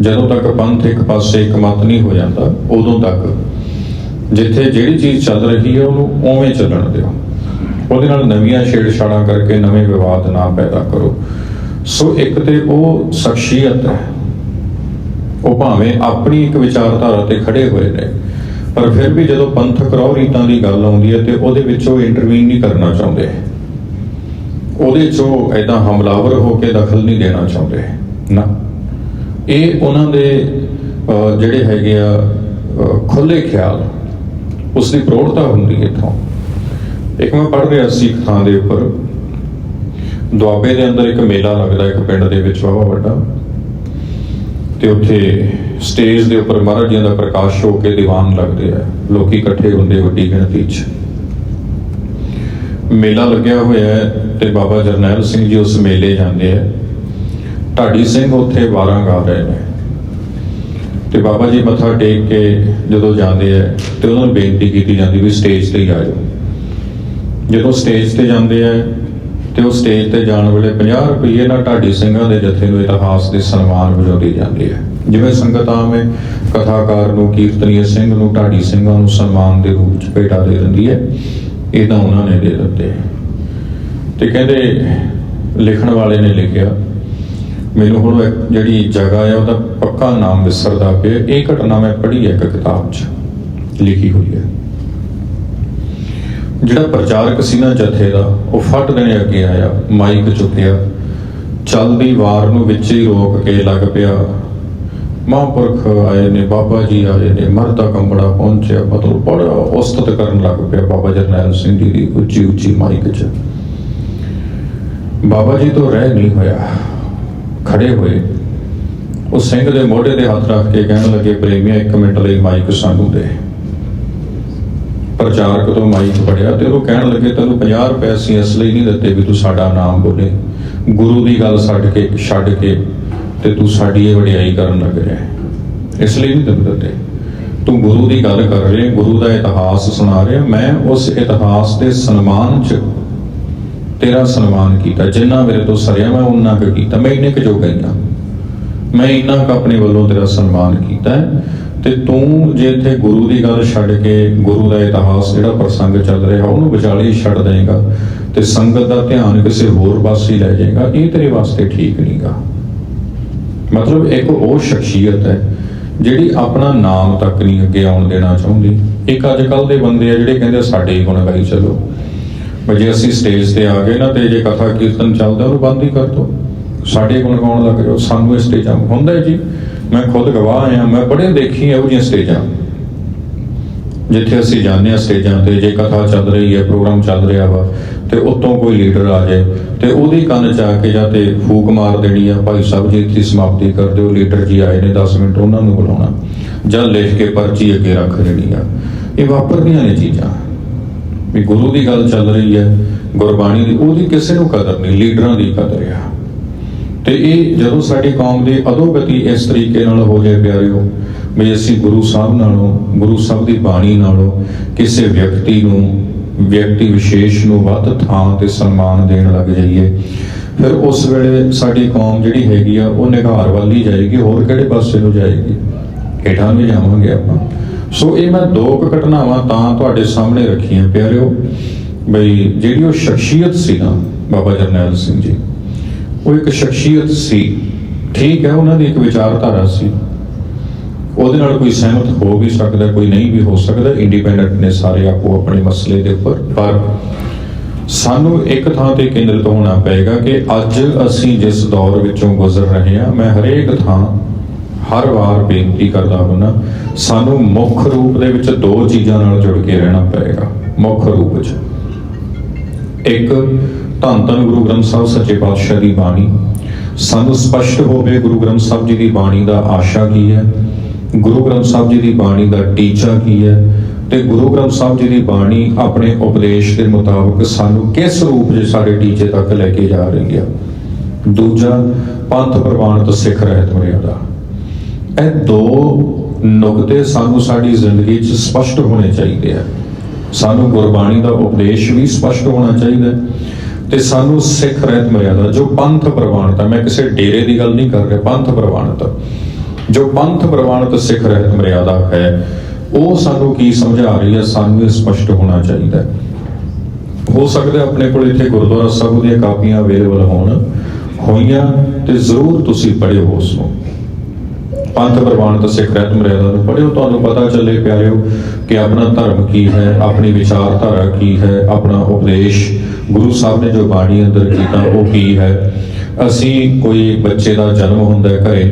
ਜਦੋਂ ਤੱਕ ਪੰਥ ਇੱਕ ਪਾਸੇ ਇੱਕ ਮਤ ਨਹੀਂ ਹੋ ਜਾਂਦਾ, ਉਦੋਂ ਤੱਕ ਜਿੱਥੇ ਜਿਹੜੀ ਚੀਜ਼ ਚੱਲ ਰਹੀ ਹੈ, ਉਹਨੂੰ ਉਵੇਂ ਚੱਲਣ ਦਿਓ। ਉਹਦੇ ਨਾਲ ਨਵੀਆਂ ਛੇੜਛਾੜਾਂ ਕਰਕੇ ਨਵੇਂ ਵਿਵਾਦ ਨਾ ਪੈਦਾ ਕਰੋ। ਸੋ ਇੱਕ ਤੇ ਉਹ ਸ਼ਖਸੀਅਤ ਹੈ। ਉਹ ਭਾਵੇਂ ਆਪਣੀ ਇੱਕ ਵਿਚਾਰਧਾਰਾ ਤੇ ਖੜੇ ਹੋਏ ਨੇ, ਪਰ ਫਿਰ ਵੀ ਜਦੋਂ ਪੰਥਕ ਰੌ ਰੀਤਾਂ ਦੀ ਗੱਲ ਆਉਂਦੀ ਹੈ ਤੇ ਉਹਦੇ ਵਿੱਚ ਉਹ ਇੰਟਰਵੀਨ ਨਹੀਂ ਕਰਨਾ ਚਾਹੁੰਦੇ। ਉਹਦੇ 'ਚ ਉਹ ਐਦਾਂ ਹਮਲਾਵਰ ਹੋ ਕੇ ਦਖਲ ਨਹੀਂ ਦੇਣਾ ਚਾਹੁੰਦੇ। ਨਾ। ਇਹ ਉਹਨਾਂ ਦੇ ਜਿਹੜੇ ਹੈਗੇ ਆ ਖੁੱਲੇ ਖਿਆਲ ਉਸ ਦੀ ਪ੍ਰੋੜਤਾ ਹੁੰਦੀ ਹੈ ਇੱਥੋਂ। ਇੱਕ ਮੈਂ ਪੜ੍ਹ ਰਿਹਾ ਸੀ ਇੱਕ ਥਾਂ ਦੇ ਉੱਪਰ। ਦੁਆਬੇ ਦੇ ਅੰਦਰ ਇੱਕ ਮੇਲਾ ਲੱਗਦਾ, ਇੱਕ ਪਿੰਡ ਦੇ ਵਿੱਚ ਬਹੁਤ ਵੱਡਾ। ਤੇ ਉੱਥੇ ਸਟੇਜ ਦੇ ਉੱਪਰ ਮਹਾਰਾਜ ਜੀ ਦਾ ਪ੍ਰਕਾਸ਼ ਹੋ ਕੇ ਦੀਵਾਨ ਲੱਗਦੇ ਆ। ਲੋਕੀ ਇਕੱਠੇ ਹੁੰਦੇ, ਵੱਡੀ ਗਿਣਤੀ 'ਚ। ਮੇਲਾ ਲੱਗਿਆ ਹੋਇਆ ਹੈ ਤੇ ਬਾਬਾ ਜਰਨੈਲ ਸਿੰਘ ਜੀ ਉਸ ਮੇਲੇ ਜਾਂਦੇ ਆ। ਢਾਡੀ ਸਿੰਘ ਉੱਥੇ ਵਾਰਾਂ ਗਾ ਰਹੇ ਨੇ। ਤੇ ਬਾਬਾ ਜੀ ਮੱਥਾ ਟੇਕ ਕੇ ਜਦੋਂ ਜਾਂਦੇ ਆ, ਤੇ ਉਹਨਾਂ ਨੂੰ ਬੇਨਤੀ ਕੀਤੀ ਜਾਂਦੀ ਵੀ ਸਟੇਜ ਤੇ ਆ ਜਾਓ। ਜਦੋਂ ਸਟੇਜ ਤੇ ਜਾਂਦੇ ਆ, ਤੇ ਉਹ ਸਟੇਜ ਤੇ ਜਾਣ ਵੇਲੇ 50 ਰੁਪਏ ਨਾਲ ਢਾਡੀ ਸਿੰਘਾਂ ਦੇ ਜਥੇ ਨੂੰ ਇਤਿਹਾਸ ਦੇ ਸਨਮਾਨ ਵਜੋਂ ਦੇ ਜਾਂਦੇ ਆ। ਜਿਵੇਂ ਸੰਗਤ ਆਮ ਕਥਾਕਾਰ ਨੂੰ, ਕੀਰਤਨੀਏ ਸਿੰਘ ਨੂੰ, ਢਾਡੀ ਸਿੰਘਾਂ ਨੂੰ ਸਨਮਾਨ ਦੇ ਰੂਪ ਚ ਭੇਟਾ ਦੇ ਦਿੰਦੀ ਹੈ। ਇਹ ਤਾਂ ਉਹਨਾਂ ਨੇ ਦੇ ਦਿੱਤੇ। ਤੇ ਕਹਿੰਦੇ ਲਿਖਣ ਵਾਲੇ ਨੇ ਲਿਖਿਆ ਮੈਨੂੰ ਹੁਣ ਜਿਹੜੀ ਜਗ੍ਹਾ ਹੈ ਉਹਦਾ ਪੱਕਾ ਨਾਮ ਵਿਸਰਦਾ ਪਿਆ। ਇਹ ਘਟਨਾ ਮੈਂ ਪੜ੍ਹੀ ਹੈ ਇੱਕ ਕਿਤਾਬ 'ਚ, ਲਿਖੀ ਹੋਈ ਹੈ। ਜਿਹੜਾ ਪ੍ਰਚਾਰਕ ਸੀ ਨਾ ਜਥੇ ਦਾ, ਉਹ ਫਟ ਦੇਣੇ ਅੱਗੇ ਆਇਆ, ਮਾਈਕ ਚੁੱਕਿਆ। ਚੱਲਦੀ ਵਾਰ ਨੂੰ ਵਿੱਚ ਹੀ ਰੋਕ ਕੇ ਲੱਗ ਪਿਆ। ਮਹਾਂਪੁਰਖ ਆਏ ਨੇ, ਬਾਬਾ ਜੀ ਆਏ ਨੇ, ਮਰਦਾ ਕੰਬੜਾ ਪਹੁੰਚਿਆ। ਮਤਲਬ ਬੜਾ ਉਸਤਤ ਕਰਨ ਲੱਗ ਪਿਆ ਬਾਬਾ ਜਰਨੈਲ ਸਿੰਘ ਜੀ ਦੀ ਉੱਚੀ ਉੱਚੀ ਮਾਈਕ 'ਚ। ਬਾਬਾ ਜੀ ਤੋਂ ਰਹਿ ਨਹੀਂ ਹੋਇਆ। ਖੜੇ ਹੋਏ, ਉਹ ਸਿੰਘ ਦੇ ਮੋਢੇ ਤੇ ਹੱਥ ਰੱਖ ਕੇ ਕਹਿਣ ਲੱਗੇ, ਪ੍ਰੇਮੀਆ, ਇੱਕ ਮਿੰਟ ਲਈ ਮਾਈਕ ਸਾਨੂੰ ਦੇ। ਪ੍ਰਚਾਰਕ ਤੋਂ ਮਾਈਕ ਫੜਿਆ ਤੇ ਉਹ ਕਹਿਣ ਲੱਗੇ, ਤੈਨੂੰ 50 ਰੁਪਏ ਅਸੀਂ ਇਸ ਲਈ ਨਹੀਂ ਦਿੱਤੇ ਵੀ ਤੂੰ ਸਾਡਾ ਨਾਮ ਬੋਲੇ। ਗੁਰੂ ਦੀ ਗੱਲ ਛੱਡ ਕੇ ਛੱਡ ਕੇ ਤੇ ਤੂੰ ਸਾਡੀ ਇਹ ਵਡਿਆਈ ਕਰਨ ਲੱਗ ਰਿਹਾ ਇਸ ਲਈ ਨਹੀਂ ਤੈਨੂੰ ਦਿੱਤੇ। ਤੂੰ ਗੁਰੂ ਦੀ ਗੱਲ ਕਰ ਰਿਹਾ ਗੁਰੂ ਦਾ ਇਤਿਹਾਸ ਸੁਣਾ ਰਿਹਾ ਮੈਂ ਉਸ ਇਤਿਹਾਸ ਦੇ ਸਨਮਾਨ 'ਚ ਤੇਰਾ ਸਨਮਾਨ ਕੀਤਾ, ਜਿੰਨਾ ਮੇਰੇ ਤੋਂ ਸਰਿਆ ਮੈਂ ਉਹਨਾਂ ਕੁ ਕੀਤਾ। ਮੈਂ ਇੰਨੇ ਕੁ ਜੋ ਗਈਆਂ ਮੈਂ ਇੰਨਾ ਕੁ ਆਪਣੇ ਵੱਲੋਂ ਤੇਰਾ ਸਨਮਾਨ ਕੀਤਾ ਤੇ ਤੂੰ ਜੇ ਇੱਥੇ ਗੁਰੂ ਦੀ ਗੱਲ ਛੱਡ ਕੇ ਗੁਰੂ ਦਾ ਇਤਿਹਾਸ ਜਿਹੜਾ ਪ੍ਰਸੰਗ ਚੱਲ ਰਿਹਾ, ਉਹਨੂੰ ਵਿਚਾਲੇ ਹੀ ਛੱਡ ਦੇਗਾ ਤੇ ਸੰਗਤ ਦਾ ਧਿਆਨ ਕਿਸੇ ਹੋਰ ਪਾਸੇ ਹੀ ਲੈ ਜਾਏਗਾ, ਇਹ ਤੇਰੇ ਵਾਸਤੇ ਠੀਕ ਨਹੀਂਗਾ। ਮਤਲਬ ਇੱਕ ਉਹ ਸ਼ਖਸੀਅਤ ਹੈ ਜਿਹੜੀ ਆਪਣਾ ਨਾਮ ਤੱਕ ਨਹੀਂ ਅੱਗੇ ਆਉਣ ਦੇਣਾ ਚਾਹੁੰਦੀ। ਇੱਕ ਅੱਜ ਕੱਲ ਦੇ ਬੰਦੇ ਆ ਜਿਹੜੇ ਕਹਿੰਦੇ ਸਾਡੇ ਹੀ ਗੁਣ ਗਾਈ ਚਲੋ। ਜੇ ਅਸੀਂ ਸਟੇਜ ਤੇ ਆ ਗਏ ਨਾ ਤੇ ਜੇ ਕਥਾ ਕੀਰਤਨ ਚੱਲਦਾ ਉਹਨੂੰ ਬੰਦ ਹੀ ਕਰ ਦੋ। ਸਾਡੇ ਗੁਣ ਗਾਉਣ ਲੱਗ ਜਾਓ ਸਾਨੂੰ ਇਹ ਸਟੇਜਾਂ ਹੁੰਦਾ ਜੀ। ਮੈਂ ਖੁਦ ਗਵਾਹ ਆ ਮੈਂ ਬੜੇ ਦੇਖੀ ਇਹੋ ਜਿਹੀਆਂ ਸਟੇਜਾਂ ਜਿੱਥੇ ਅਸੀਂ ਜਾਂਦੇ ਹਾਂ ਸਟੇਜਾਂ ਤੇ, ਜੇ ਕਥਾ ਚੱਲ ਰਹੀ ਹੈ, ਪ੍ਰੋਗਰਾਮ ਚੱਲ ਰਿਹਾ ਵਾ, ਤੇ ਉਤੋਂ ਕੋਈ ਲੀਡਰ ਆ ਜਾਏ, ਤੇ ਉਹਦੀ ਕੰਨ ਚ ਆ ਕੇ ਜਾਂ ਤੇ ਫੂਕ ਮਾਰ ਦੇਣੀ ਆ, ਭਾਈ ਸਾਹਿਬ ਜੀ ਦੀ ਸਮਾਪਤੀ ਕਰ ਦਿਓ ਲੀਡਰ ਜੀ ਆਏ ਨੇ 10 ਮਿੰਟ ਉਹਨਾਂ ਨੂੰ ਬੁਲਾਉਣਾ। ਜਾਂ ਲਿਖ ਕੇ ਪਰਚੀ ਅੱਗੇ ਰੱਖ ਦੇਣੀ ਆ। ਇਹ ਵਾਪਰਦੀਆਂ ਨੇ ਚੀਜ਼ਾਂ। ਵੀ ਗੁਰੂ ਦੀ ਗੱਲ ਚੱਲ ਰਹੀ ਹੈ, ਗੁਰਬਾਣੀ ਦੀ, ਉਹਦੀ ਕਿਸੇ ਨੂੰ ਕਦਰ ਨਹੀਂ, ਲੀਡਰਾਂ ਦੀ ਕਦਰ ਆ ਤੇ ਇਹ ਜਦੋਂ ਸਾਡੀ ਕੌਮ ਦੀ ਅਧੋਗਤੀ ਇਸ ਤਰੀਕੇ ਨਾਲ ਹੋ ਜਾਏ ਪਿਆਰਿਓ, ਵੀ ਅਸੀਂ ਗੁਰੂ ਸਾਹਿਬ ਨਾਲੋਂ, ਗੁਰੂ ਸਾਹਿਬ ਦੀ ਬਾਣੀ ਨਾਲੋਂ ਕਿਸੇ ਵਿਅਕਤੀ ਨੂੰ, ਵਿਅਕਤੀ ਵਿਸ਼ੇਸ਼ ਨੂੰ ਵੱਧ ਥਾਂ ਤੇ ਸਨਮਾਨ ਦੇਣ ਲੱਗ ਜਾਈਏ, ਫਿਰ ਉਸ ਵੇਲੇ ਸਾਡੀ ਕੌਮ ਜਿਹੜੀ ਹੈਗੀ ਆ, ਉਹ ਨਿਘਾਰ ਵੱਲ ਹੀ ਜਾਏਗੀ, ਹੋਰ ਕਿਹੜੇ ਪਾਸੇ ਨੂੰ ਜਾਏਗੀ? ਹੇਠਾਂ ਵੀ ਜਾਵਾਂਗੇ ਆਪਾਂ। ਸੋ ਇਹ ਮੈਂ ਦੋ ਕੁ ਘਟਨਾਵਾਂ ਤਾਂ ਤੁਹਾਡੇ ਸਾਹਮਣੇ ਰੱਖੀਆਂ, ਪਿਆਰਿਓ। ਬਈ ਜਿਹੜੀ ਉਹ ਸ਼ਖਸੀਅਤ ਸੀ ਨਾ, ਬਾਬਾ ਜਰਨੈਲ ਸਿੰਘ ਜੀ, ਉਹ ਇੱਕ ਸ਼ਖਸੀਅਤ ਸੀ। ਠੀਕ ਹੈ, ਉਹਨਾਂ ਦੀ ਇੱਕ ਵਿਚਾਰਧਾਰਾ ਸੀ। ਉਹਦੇ ਨਾਲ ਕੋਈ ਸਹਿਮਤ ਹੋ ਵੀ ਸਕਦਾ, ਕੋਈ ਨਹੀਂ ਵੀ ਹੋ ਸਕਦਾ ਇੰਡੀਪੈਂਡੈਂਟ ਨੇ ਸਾਰੇ ਆਪੋ ਆਪਣੇ ਮਸਲੇ ਦੇ ਉੱਪਰ। ਪਰ ਸਾਨੂੰ ਇੱਕ ਥਾਂ ਤੇ ਕੇਂਦਰਿਤ ਹੋਣਾ ਪਏਗਾ ਕਿ ਅੱਜ ਅਸੀਂ ਜਿਸ ਦੌਰ ਵਿੱਚੋਂ ਗੁਜ਼ਰ ਰਹੇ ਹਾਂ, ਮੈਂ ਹਰੇਕ ਥਾਂ ਹਰ ਵਾਰ ਬੇਨਤੀ ਕਰਦਾ ਹੁੰਨਾ ਸਾਨੂੰ ਮੁੱਖ ਰੂਪ ਦੇ ਵਿੱਚ ਦੋ ਚੀਜ਼ਾਂ ਨਾਲ ਜੁੜ ਕੇ ਰਹਿਣਾ ਪਏਗਾ, ਮੁੱਖ ਰੂਪ ਵਿੱਚ ਇੱਕ, ਧੰਨ ਧੰਨ ਗੁਰੂ ਗ੍ਰੰਥ ਸਾਹਿਬ ਸੱਚੇ ਪਾਤਸ਼ਾਹ ਦੀ ਬਾਣੀ। ਸਾਨੂੰ ਸਪਸ਼ਟ ਹੋਵੇ ਗੁਰੂ ਗ੍ਰੰਥ ਸਾਹਿਬ ਜੀ ਦੀ ਬਾਣੀ ਦਾ ਆਸ਼ਾ ਕੀ ਹੈ, ਗੁਰੂ ਗ੍ਰੰਥ ਸਾਹਿਬ ਜੀ ਦੀ ਬਾਣੀ ਦਾ ਟੀਚਾ ਕੀ ਹੈ, ਤੇ ਗੁਰੂ ਗ੍ਰੰਥ ਸਾਹਿਬ ਜੀ ਦੀ ਬਾਣੀ ਆਪਣੇ ਉਪਦੇਸ਼ ਦੇ ਮੁਤਾਬਕ ਸਾਨੂੰ ਕਿਸ ਰੂਪ 'ਚ ਸਾਡੇ ਟੀਚੇ ਤੱਕ ਲੈ ਕੇ ਜਾ ਰਹੀ ਹੈ। ਦੂਜਾ, ਪੰਥ ਪ੍ਰਵਾਨਿਤ ਸਿੱਖ ਰਹਿਤ ਮਰਿਆਦਾ। ਇਹ ਦੋ ਨੁਕਤੇ ਸਾਨੂੰ ਸਾਡੀ ਜ਼ਿੰਦਗੀ 'ਚ ਸਪਸ਼ਟ ਹੋਣੇ ਚਾਹੀਦੇ ਆ। ਸਾਨੂੰ ਗੁਰਬਾਣੀ ਦਾ ਉਪਦੇਸ਼ ਵੀ ਸਪਸ਼ਟ ਹੋਣਾ ਚਾਹੀਦਾ ਤੇ ਸਾਨੂੰ ਸਿੱਖ ਰਹਿਤ ਮਰਿਆਦਾ, ਜੋ ਪੰਥ ਪ੍ਰਵਾਨਿਤ ਹੈ ਮੈਂ ਕਿਸੇ ਡੇਰੇ ਦੀ ਗੱਲ ਨਹੀਂ ਕਰ ਰਿਹਾ, ਪੰਥ ਪ੍ਰਵਾਨਿਤ ਜੋ ਪੰਥ ਪ੍ਰਵਾਨਿਤ ਸਿੱਖ ਰਹਿਤ ਮਰਿਆਦਾ ਹੈ, ਉਹ ਸਾਨੂੰ ਕੀ ਸਮਝਾ ਰਹੀ ਹੈ ਸਾਨੂੰ ਇਹ ਸਪਸ਼ਟ ਹੋਣਾ ਚਾਹੀਦਾ ਹੈ। ਹੋ ਸਕਦਾ ਆਪਣੇ ਕੋਲ ਇੱਥੇ ਗੁਰਦੁਆਰਾ ਸਾਹਿਬ ਦੀਆਂ ਕਾਪੀਆਂ ਅਵੇਲੇਬਲ ਹੋਣ, ਹੋਈਆਂ ਤੇ ਜ਼ਰੂਰ ਤੁਸੀਂ ਪੜ੍ਹਿਓ ਉਸ ਨੂੰ ਪੰਥ ਪ੍ਰਵਾਨਿਤ ਸਿੱਖ ਰਹਿਤ ਮਰਿਆਦਾ ਨੂੰ ਪੜ੍ਹਿਓ, ਤੁਹਾਨੂੰ ਪਤਾ ਚੱਲੇ ਪਿਆਰਿਓ ਕਿ ਆਪਣਾ ਧਰਮ ਕੀ ਹੈ, ਆਪਣੀ ਵਿਚਾਰਧਾਰਾ ਕੀ ਹੈ, ਆਪਣਾ ਉਪਦੇਸ਼, ਗੁਰੂ ਸਾਹਿਬ ਨੇ ਜੋ ਬਾਣੀ ਅੰਦਰ ਕੀਤਾ ਉਹ ਕੀ ਹੈ? ਅਸੀਂ ਕੋਈ ਬੱਚੇ ਦਾ ਜਨਮ ਹੁੰਦਾ ਹੈ ਘਰੇ,